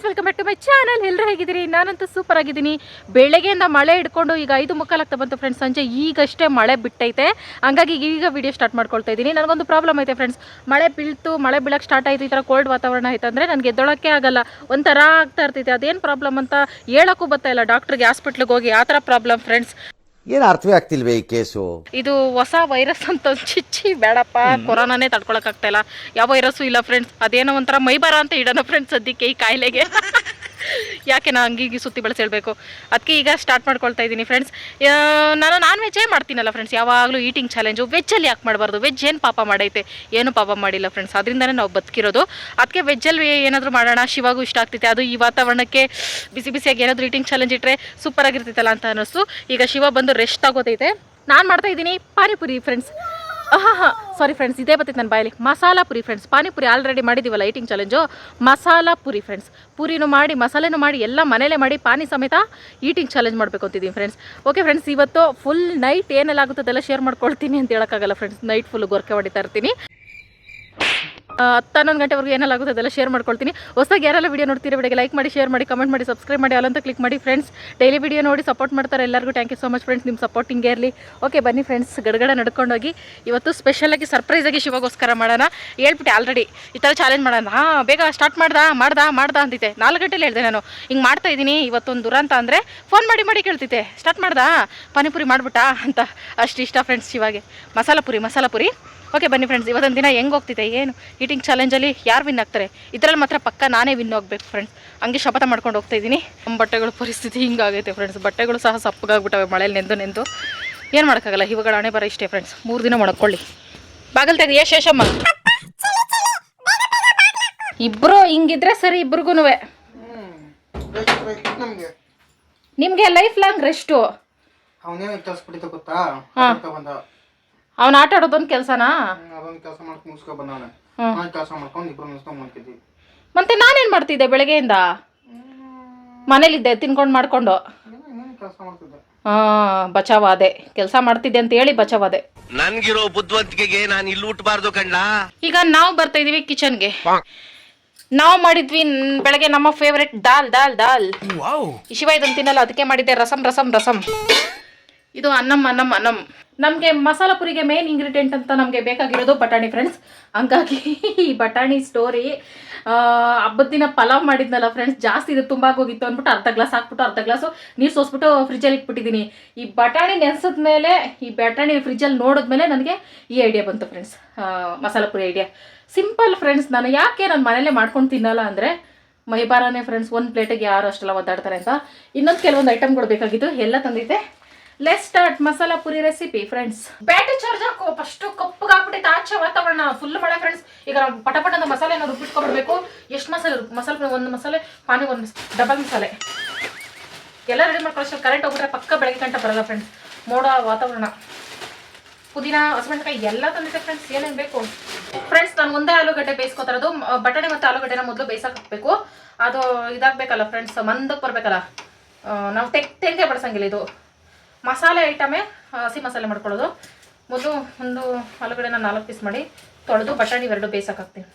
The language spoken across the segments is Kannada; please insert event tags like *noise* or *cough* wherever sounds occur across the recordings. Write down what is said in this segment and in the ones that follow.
Friends welcome back to my channel ಎಲ್ಲರೂ ಹೇಗಿದ್ದೀರಿ? ನಾನಂತೂ ಸೂಪರ್ ಆಗಿದ್ದೀನಿ. ಬೆಳಗ್ಗೆಯಿಂದ ಮಳೆ ಹಿಡ್ಕೊಂಡು ಈಗ ಐದು ಮುಕ್ಕಾಲಾಗ್ತಾ ಬಂತು ಫ್ರೆಂಡ್ಸ್ ಸಂಜೆ ಈಗಷ್ಟೇ ಮಳೆ ಬಿಟ್ಟೈತೆ. ಹಂಗಾಗಿ ಈಗ ವಿಡಿಯೋ ಸ್ಟಾರ್ಟ್ ಮಾಡ್ಕೊಳ್ತಾ ಇದ್ದೀನಿ. ನನಗೊಂದು ಪ್ರಾಬ್ಲಮ್ ಐತೆ ಫ್ರೆಂಡ್ಸ್ ಮಳೆ ಬೀಳ್ತು, ಮಳೆ ಬೀಳಕ್ಕೆ ಸ್ಟಾರ್ಟ್ ಆಯಿತು ಈ ಥರ ಕೋಲ್ಡ್ ವಾತಾವರಣ ಆಯ್ತು ಅಂದರೆ ನನಗೆ ಎದ್ದೊಳಕ್ಕೆ ಆಗಲ್ಲ. ಒಂಥರ ಆಗ್ತಾ ಇರ್ತೈತೆ. ಅದೇನು ಪ್ರಾಬ್ಲಮ್ ಅಂತ ಹೇಳೋಕ್ಕೂ ಬರ್ತಾ ಇಲ್ಲ. ಡಾಕ್ಟ್ರಿಗೆ ಹಾಸ್ಪಿಟ್ಲಿಗೆ ಹೋಗಿ ಆ ಥರ ಪ್ರಾಬ್ಲಮ್ ಫ್ರೆಂಡ್ಸ್ ಏನು ಅರ್ಥವೇ ಆಗ್ತಿಲ್ವೇ ಈ ಕೇಸು? ಇದು ಹೊಸ ವೈರಸ್ ಅಂತ ಒಂದ್ ಚಿಚ್ಚಿ ಬೇಡಪ್ಪ ಕೊರೋನಾನೇ ತಡ್ಕೊಳಕ್ಕಾಗ್ತಾ ಇಲ್ಲ. ಯಾವ ವೈರಸ್ಸು ಇಲ್ಲ ಫ್ರೆಂಡ್ಸ್ ಅದೇನೋ ಒಂಥರ ಮೈಬಾರ ಅಂತ ಇಡೋಣ ಫ್ರೆಂಡ್ಸ್ ಸದ್ಯಕ್ಕೆ ಈ ಕಾಯಿಲೆಗೆ. *laughs* ಯಾಕೆ ನಾನು ಹಂಗೀಗೆ ಸುತ್ತಿ ಬೆಳೆಸಿ ಹೇಳಬೇಕು ಅದಕ್ಕೆ ಈಗ ಸ್ಟಾರ್ಟ್ ಮಾಡ್ಕೊಳ್ತಾ ಇದ್ದೀನಿ ಫ್ರೆಂಡ್ಸ್ ನಾನು ನಾನ್ ವೆಜ್ಜೇ ಮಾಡ್ತೀನಲ್ಲ ಫ್ರೆಂಡ್ಸ್ ಯಾವಾಗಲೂ ಈಟಿಂಗ್ ಚಾಲೆಂಜು ವೆಜ್ಜಲ್ಲಿ ಯಾಕೆ ಮಾಡಬಾರ್ದು? ವೆಜ್ ಏನು ಪಾಪ ಮಾಡೈತೆ? ಏನು ಪಾಪ ಮಾಡಿಲ್ಲ ಫ್ರೆಂಡ್ಸ್ ಅದರಿಂದನೇ ನಾವು ಬದುಕಿರೋದು. ಅದಕ್ಕೆ ವೆಜ್ಜಲ್ಲಿ ಏನಾದರೂ ಮಾಡೋಣ. ಶಿವಾಗೂ ಇಷ್ಟ ಆಗ್ತೈತೆ ಅದು ಈ ವಾತಾವರಣಕ್ಕೆ ಬಿಸಿ ಬಿಸಿಯಾಗಿ ಏನಾದರೂ ಈಟಿಂಗ್ ಚಾಲೆಂಜ್ ಇಟ್ಟರೆ ಸೂಪರ್ ಆಗಿರ್ತೈತಲ್ಲ ಅಂತ ಅನ್ನಿಸ್ತು. ಈಗ ಶಿವ ಬಂದು ರೆಸ್ಟ್ ಆಗೋತೈತೆ. ನಾನು ಮಾಡ್ತಾ ಇದ್ದೀನಿ ಪಾನಿಪುರಿ ಫ್ರೆಂಡ್ಸ್ ಸಾರಿ ಫ್ರೆಂಡ್ಸ್ ಇದೇ ಬರ್ತೈತೆ ನನ್ನ ಬಾಯಲ್ಲಿ. Masala puri friends panipuri already ಮಾಡಿದ್ದೀವಲ್ಲ lighting challenge masala puri friends ಪುರಿನೂ ಮಾಡಿ, ಮಸಾಲೆನೂ ಮಾಡಿ, ಎಲ್ಲ ಮನೇಲೆ ಮಾಡಿ, ಪಾನಿ ಸಮೇತ ಈಟಿಂಗ್ ಚಾಲೆಂಜ್ ಮಾಡಬೇಕು ಅಂತಿದ್ದೀನಿ ಫ್ರೆಂಡ್ಸ್ ಓಕೆ ಫ್ರೆಂಡ್ಸ್ ಇವತ್ತು ಫುಲ್ ನೈಟ್ ಏನೆಲ್ಲ ಆಗುತ್ತೋ ಅದೆಲ್ಲ ಶೇರ್ ಮಾಡ್ಕೊಳ್ತೀನಿ ಅಂತ ಹೇಳೋಕ್ಕಾಗಲ್ಲ ಫ್ರೆಂಡ್ಸ್ ನೈಟ್ ಫುಲ್ ಗೊರಕೆ ಹೊಡಿತಾ ಇರ್ತೀನಿ. ಹತ್ತು ಹನ್ನೊಂದು ಗಂಟೆವರೆಗೂ ಏನೆಲ್ಲ ಆಗುತ್ತೆ ಅದೆಲ್ಲ ಶೇರ್ ಮಾಡ್ಕೊಳ್ತೀನಿ. ಹೊಸದಾಗಿ ಯಾರೆಲ್ಲ ವಿಡಿಯೋ ನೋಡ್ತೀರಿ ವಿಡಿಯೋಗೆ ಲೈಕ್ ಮಾಡಿ ಶೇರ್ ಮಾಡಿ ಕಮೆಂಟ್ ಮಾಡಿ ಸಬ್ಸ್ಕ್ರೈಬ್ ಮಾಡಿ ಅಲ್ಲಂತ ಕ್ಲಿಕ್ ಮಾಡಿ ಫ್ರೆಂಡ್ಸ್ ಡೈಲಿ ವಿಡಿಯೋ ನೋಡಿ ಸಪೋರ್ಟ್ ಮಾಡ್ತಾರೆ ಎಲ್ಲರಿಗೂ. Thank you so much friends ನಿಮ್ಮ ಸಪೋರ್ಟ್ ಹಿಂಗೆ ಇರಲಿ. ಓಕೆ ಬನ್ನಿ ಫ್ರೆಂಡ್ಸ್ ಗಡಗಡ ನಡ್ಕೊಂಡೋಗಿ ಇವತ್ತು ಸ್ಪೆಷಲಾಗಿ ಸರ್ಪ್ರೈಸಾಗಿ ಶಿವಗೋಸ್ಕರ ಮಾಡೋಣ. ಹೇಳ್ಬಿಟ್ಟೆ ಆಲ್ರೆಡಿ ಈ ಥರ ಚಾಲೆಂಜ್ ಮಾಡೋಣ. ಹಾಂ, ಬೇಗ ಸ್ಟಾರ್ಟ್ ಮಾಡ್ದಾ? ಮಾಡ್ದಾ? ಮಾಡ್ದಾ ಅಂತಿದ್ದೆ. ನಾಲ್ಕು ಗಂಟೆಲಿ ಹೇಳಿದೆ ನಾನು. ಹಿಂಗೆ ಮಾಡ್ತಾ ಇದ್ದೀನಿ. ಇವತ್ತೊಂದು ದುರಂತ ಅಂದರೆ ಫೋನ್ ಮಾಡಿ ಮಾಡಿ ಕೇಳ್ತಿದ್ದೆ. ಸ್ಟಾರ್ಟ್ ಮಾಡ್ದಾ? ಪಾನಿಪುರಿ ಮಾಡ್ಬಿಟ್ಟಾ? ಅಂತ ಅಷ್ಟು ಇಷ್ಟ ಫ್ರೆಂಡ್ಸ್ ಶಿವಾಗೆ. ಮಸಾಲಾ ಪುರಿ, ಮಸಾಲ ಪುರಿ. ಓಕೆ ಬನ್ನಿ ಫ್ರೆಂಡ್ಸ್ ಇವತ್ತೊಂದು ದಿನ ಹೆಂಗೆ ಹೋಗ್ತಿದೆ ಏನು? ಈಟಿಂಗ್ ಚಾಲೆಂಜಲ್ಲಿ ಯಾರು ವಿನ್ ಆಗ್ತಾರೆ? ಇದರಲ್ಲಿ ಮಾತ್ರ ಪಕ್ಕ ನಾನೇ ವಿನ್ ಹೋಗ್ಬೇಕು ಫ್ರೆಂಡ್ಸ್ ಹಂಗೆ ಶಪಥ ಮಾಡ್ಕೊಂಡು ಹೋಗ್ತಾ ಇದ್ದೀನಿ. ನಮ್ಮ ಬಟ್ಟೆಗಳ ಪರಿಸ್ಥಿತಿ ಹಿಂಗಾಗೈತೆ ಫ್ರೆಂಡ್ಸ್ ಬಟ್ಟೆಗಳು ಸಹ ಸಪ್ಪಗಾಗ್ಬಿಟ್ಟವೆ ಮಳೇಲಿ ನೆಂದು ನೆಂದು. ಏನು ಮಾಡೋಕ್ಕಾಗಲ್ಲ ಇವುಗಳ ಹಣೆ ಬರೋ ಇಷ್ಟೇ ಫ್ರೆಂಡ್ಸ್ ಮೂರು ದಿನ ಮಾಡ್ಕೊಳ್ಳಿ ಬಾಗಲ್ ತೆಗೆದು ಶೇಷಮ್ಮ. ಇಬ್ಬರು ಹಿಂಗಿದ್ರೆ ಸರಿ ಇಬ್ರಿಗೂ ನಮ್ಗೆ ಲೈಫ್ ಲಾಂಗ್ ರೆಸ್ಟು ಅವನೇನು ಕೆಲಸ ಗೊತ್ತಾ? ಹಾ. ಅವ್ನು ಆಟ ಆಡೋದೊಂದು ಕೆಲಸನಾ? ಹ್ಮ್, ಅದೊಂದು ಕೆಲಸ ಮಾಡ್ಕೊಂಡು ಮುಗಿಸ್ಕೊ ಬಂದವನೆ ಹ್ಮ್. ಕೆಲಸ ಮಾಡ್ಕೊಂಡು ಇಬ್ರು ಮುಗಿಸ್ಕೊಂಡ್ ಮಾಡ್ತಿದ್ವಿ ಮತ್ತೆ ನಾನೇನು ಮಾಡ್ತಿದ್ದೆ ಬೆಳಗ್ಗೆಯಿಂದ? ಮನೇಲಿದ್ದೆ ತಿನ್ಕೊಂಡು ಮಾಡ್ಕೊಂಡು. ಕೆಲಸ ಮಾಡ್ತಿದ್ದೆ. ಹಾಂ ಬಚಾವಾದೆ. ಕೆಲಸ ಮಾಡ್ತಿದ್ದೆ ಅಂತ ಹೇಳಿ ಬಚಾವಾದೆ. ನನ್ಗಿರೋ ಬುದ್ಧಿವಂತಿಕೆಗೆ ನಾನು ಇಲ್ಲಿ ಊಟಬಾರ್ದು ಕಣ್ಣ ಈಗ ನಾವು ಬರ್ತಾ ಇದೀವಿ ಕಿಚನ್ಗೆ. ನಾವು ಮಾಡಿದ್ವಿ ನ್- ಬೆಳಗ್ಗೆ ನಮ್ಮ ಫೇವ್ರೆಟ್ ದಾಲ್ ದಾಲ್ ದಾಲ್. ಈ ಶಿವ ಇದನ್ನ ತಿನ್ನಲ್ಲ ಅದಕ್ಕೆ ಮಾಡಿದ್ದೆ ರಸಂ ರಸಂ ರಸಂ. ಇದು ಅನ್ನಂ ಅನ್ನಂ ಅನ್ನಂ ನಮಗೆ ಮಸಾಲ ಪುರಿಗೆ ಮೇನ್ ಇಂಗ್ರೀಡಿಯೆಂಟ್ ಅಂತ ನಮಗೆ ಬೇಕಾಗಿರೋದು ಬಟಾಣಿ ಫ್ರೆಂಡ್ಸ್ ಹಂಗಾಗಿ ಈ ಬಟಾಣಿ ಸ್ಟೋರಿ ಹಬ್ಬದ ದಿನ ಪಲಾವ್ ಮಾಡಿದ್ನಲ್ಲ ಫ್ರೆಂಡ್ಸ್ ಜಾಸ್ತಿ ಇದು ತುಂಬ ಹೋಗಿತ್ತು ಅಂದ್ಬಿಟ್ಟು ಅರ್ಧ ಗ್ಲಾಸ್ ಹಾಕ್ಬಿಟ್ಟು ಅರ್ಧ ಗ್ಲಾಸು ನೀರು ಸೋಸ್ಬಿಟ್ಟು ಫ್ರಿಜ್ಜಲ್ಲಿ ಇಟ್ಬಿಟ್ಟಿದ್ದೀನಿ ಈ ಬಟಾಣಿ ನೆನೆಸಿದ ಮೇಲೆ ಈ ಬಟಾಣಿ ಫ್ರಿಜ್ಜಲ್ಲಿ ನೋಡಿದ್ಮೇಲೆ ನನಗೆ ಈ ಐಡಿಯಾ ಬಂತು friends masala puri idea simple friends ನಾನು ಯಾಕೆ ನಾನು ಮನೇಲೇ ಮಾಡ್ಕೊಂಡು ತಿನ್ನಲ್ಲ ಅಂದರೆ, ಮೈಬಾರನೇ ಫ್ರೆಂಡ್ಸ್ ಒಂದು ಪ್ಲೇಟಿಗೆ ಯಾರು ಅಷ್ಟೆಲ್ಲ ಒದ್ದಾಡ್ತಾರೆ ಅಂತ. ಇನ್ನೊಂದು ಕೆಲವೊಂದು ಐಟಮ್ಗಳು ಬೇಕಾಗಿತ್ತು ಎಲ್ಲ ತಂದಿದ್ದೆ. Let start masala puri recipe friends battery charge ಹಾಕೋ. ಫಸ್ಟ್ ಕಪ್ಪಗೆ ಹಾಕ್ಬಿಟ್ಟು ಆಚೆ ವಾತಾವರಣ ಫುಲ್ ಮಳೆ ಫ್ರೆಂಡ್ಸ್ ಈಗ ನಾವು ಪಟ ಪಟದ ಮಸಾಲೆ ನಾವು ರುಬ್ಬಿಟ್ಕೊಬಿಡ್ಬೇಕು ಎಷ್ಟು ಮಸಾಲೆ ಮಸಾಲೆ ಒಂದು ಮಸಾಲೆ, ಪಾನಿ ಒಂದು ಡಬಲ್ ಮಸಾಲೆ. ಎಲ್ಲ ರೆಡಿ ಮಾಡ್ಕೊಳ್ಳೋ ಕರೆಂಟ್ ಹೋಗ್ಬಿಟ್ರೆ ಪಕ್ಕ ಬೆಳಗ್ಗೆ ಗಂಟೆ ಬರಲ್ಲ ಫ್ರೆಂಡ್ಸ್ ಮೋಡ, ವಾತಾವರಣ. ಪುದೀನ, ಹಸಿಮೆಣಸಿನಕಾಯಿ ಎಲ್ಲ ತಂದಿದೆ ಫ್ರೆಂಡ್ಸ್ ಏನೇನು ಬೇಕು? ಫ್ರೆಂಡ್ಸ್ ನಾನು ಒಂದೇ ಆಲೂಗಡ್ಡೆ ಬೇಯಿಸ್ಕೊತಾರದು ಬಟಾಣಿ ಮತ್ತು ಆಲೂಗಡ್ಡೆನ ಮೊದಲು ಬೇಯಿಸಕ್ಕೆ ಹಾಕಬೇಕು ಅದು ಇದಾಗಬೇಕಲ್ಲ ಫ್ರೆಂಡ್ಸ್ ಮಂದಕ್ಕೆ ಬರಬೇಕಲ್ಲ. ನಾವು ತೆಂಗೆ ಬಡ್ಸಂಗಿಲ್ಲ ಇದು. ಮಸಾಲೆ ಐಟಮೇ ಹಸಿ ಮಸಾಲೆ ಮಾಡ್ಕೊಳ್ಳೋದು. ಮೊದಲು ಒಂದು ಆಲೂಗಡೆನ ನಾಲ್ಕು ಪೀಸ್ ಮಾಡಿ ತೊಳೆದು ಬಟಾಣಿ ಎರಡು ಬೇಯಿಸಕ್ಕೆ ಹಾಕ್ತೀನಿ.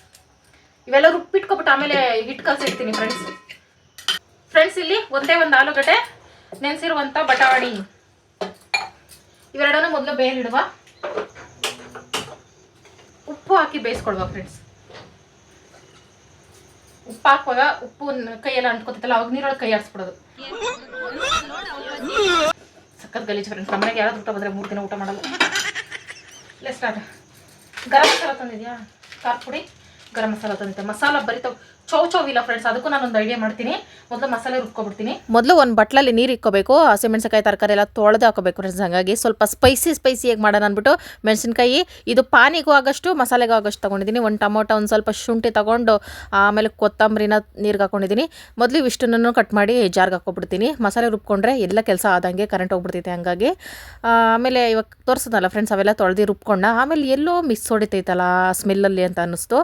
ಇವೆಲ್ಲ ರುಬ್ಬಿಟ್ಕೊಬಿಟ್ಟು ಆಮೇಲೆ ಹಿಟ್ಟು ಕಲಸಿಡ್ತೀನಿ ಫ್ರೆಂಡ್ಸ್ ಫ್ರೆಂಡ್ಸ್ ಇಲ್ಲಿ ಒಂದೇ ಒಂದು ಆಲೂಗಡ್ಡೆ ನೆನೆಸಿರುವಂಥ ಬಟಾಣಿ. ಇವೆರಡನ್ನು ಮೊದಲು ಬೇಯಲಿಡುವ. ಉಪ್ಪು ಹಾಕಿ ಬೇಯಿಸ್ಕೊಳ್ವಾ ಫ್ರೆಂಡ್ಸ್ ಉಪ್ಪು ಹಾಕುವಾಗ ಉಪ್ಪು ಕೈಯೆಲ್ಲ ಅಂಟ್ಕೊತೈತಲ್ಲ ಅವಾಗ ನೀರೊಳಗೆ ಕೈ ಆಡಿಸ್ಬಿಡೋದು ಸಖತ್ ಗಲೀಜು ಫ್ರೆಂಡ್ಸ್ ನಮ್ಮನೆಗೆ ಯಾರಾದ್ರೂ ಊಟ ಬಂದರೆ ಮೂರು ದಿನ ಊಟ ಮಾಡಲ್ಲ. ಇಲ್ಲ ಸ್ಟಾರ್ಟ್ ಗರಂ ಮಸಾಲ ತಂದಿದ್ಯಾ? ಖಾರ ಪುಡಿ? ಗರಂ ಮಸಾಲ ತಂದಿದ್ದೆ. ಮಸಾಲ ಬರೀ ತಗೋ ಚೌ ಚೌ ಇಲ್ಲ ಫ್ರೆಂಡ್ಸ್ ಅದಕ್ಕೂ ನಾನೊಂದು ಐಡಿಯಾ ಮಾಡ್ತೀನಿ. ಮೊದಲು ಮಸಾಲೆ ರುಬ್ಕೊಬಿಡ್ತೀನಿ. ಮೊದಲು ಒಂದು ಬಟ್ಲಲ್ಲಿ ನೀರು ಇಕ್ಕೋಬೇಕು ಹಸಿಮೆಣಸಿನಕಾಯಿ ತರಕಾರಿ ಎಲ್ಲ ತೊಳೆದು ಹಾಕೋಬೇಕು ಫ್ರೆಂಡ್ಸ್ ಹಾಗಾಗಿ ಸ್ವಲ್ಪ ಸ್ಪೈಸಿ ಸ್ಪೈಸಿಯಾಗಿ ಮಾಡೋಣ ಅಂದ್ಬಿಟ್ಟು ಮೆಣಸಿನ್ಕಾಯಿ, ಇದು ಪಾನಿಗೂ ಆಗಷ್ಟು, ಮಸಾಲೆಗೂ ಆಗಷ್ಟು ತೊಗೊಂಡಿದ್ದೀನಿ. ಒಂದು ಟೊಮೊಟೊ, ಒಂದು ಸ್ವಲ್ಪ ಶುಂಠಿ ತೊಗೊಂಡು, ಆಮೇಲೆ ಕೊತ್ತಂಬರಿನ ನೀರಿಗೆ ಹಾಕೊಂಡಿದ್ದೀನಿ. ಮೊದಲು ಇವಿಷ್ಟನ್ನು ಕಟ್ ಮಾಡಿ ಜಾರ್ಗೆ ಹಾಕ್ಕೊಬಿಡ್ತೀನಿ. ಮಸಾಲೆ ರುಬ್ಕೊಂಡ್ರೆ ಎಲ್ಲ ಕೆಲಸ ಆದಂಗೆ ಕರೆಂಟ್ ಹೋಗ್ಬಿಡ್ತೈತೆ ಹಂಗಾಗಿ. ಆಮೇಲೆ ಇವಾಗ ತೋರಿಸೋದಲ್ಲ ಫ್ರೆಂಡ್ಸ್ ಅವೆಲ್ಲ ತೊಳೆದು ರುಬ್ಕೊಂಡ ಆಮೇಲೆ ಎಲ್ಲೋ ಮಿಸ್ ಹೊಡಿತೈತಲ್ಲ ಸ್ಮೆಲ್ಲಲ್ಲಿ ಅಂತ ಅನ್ನಿಸ್ತು.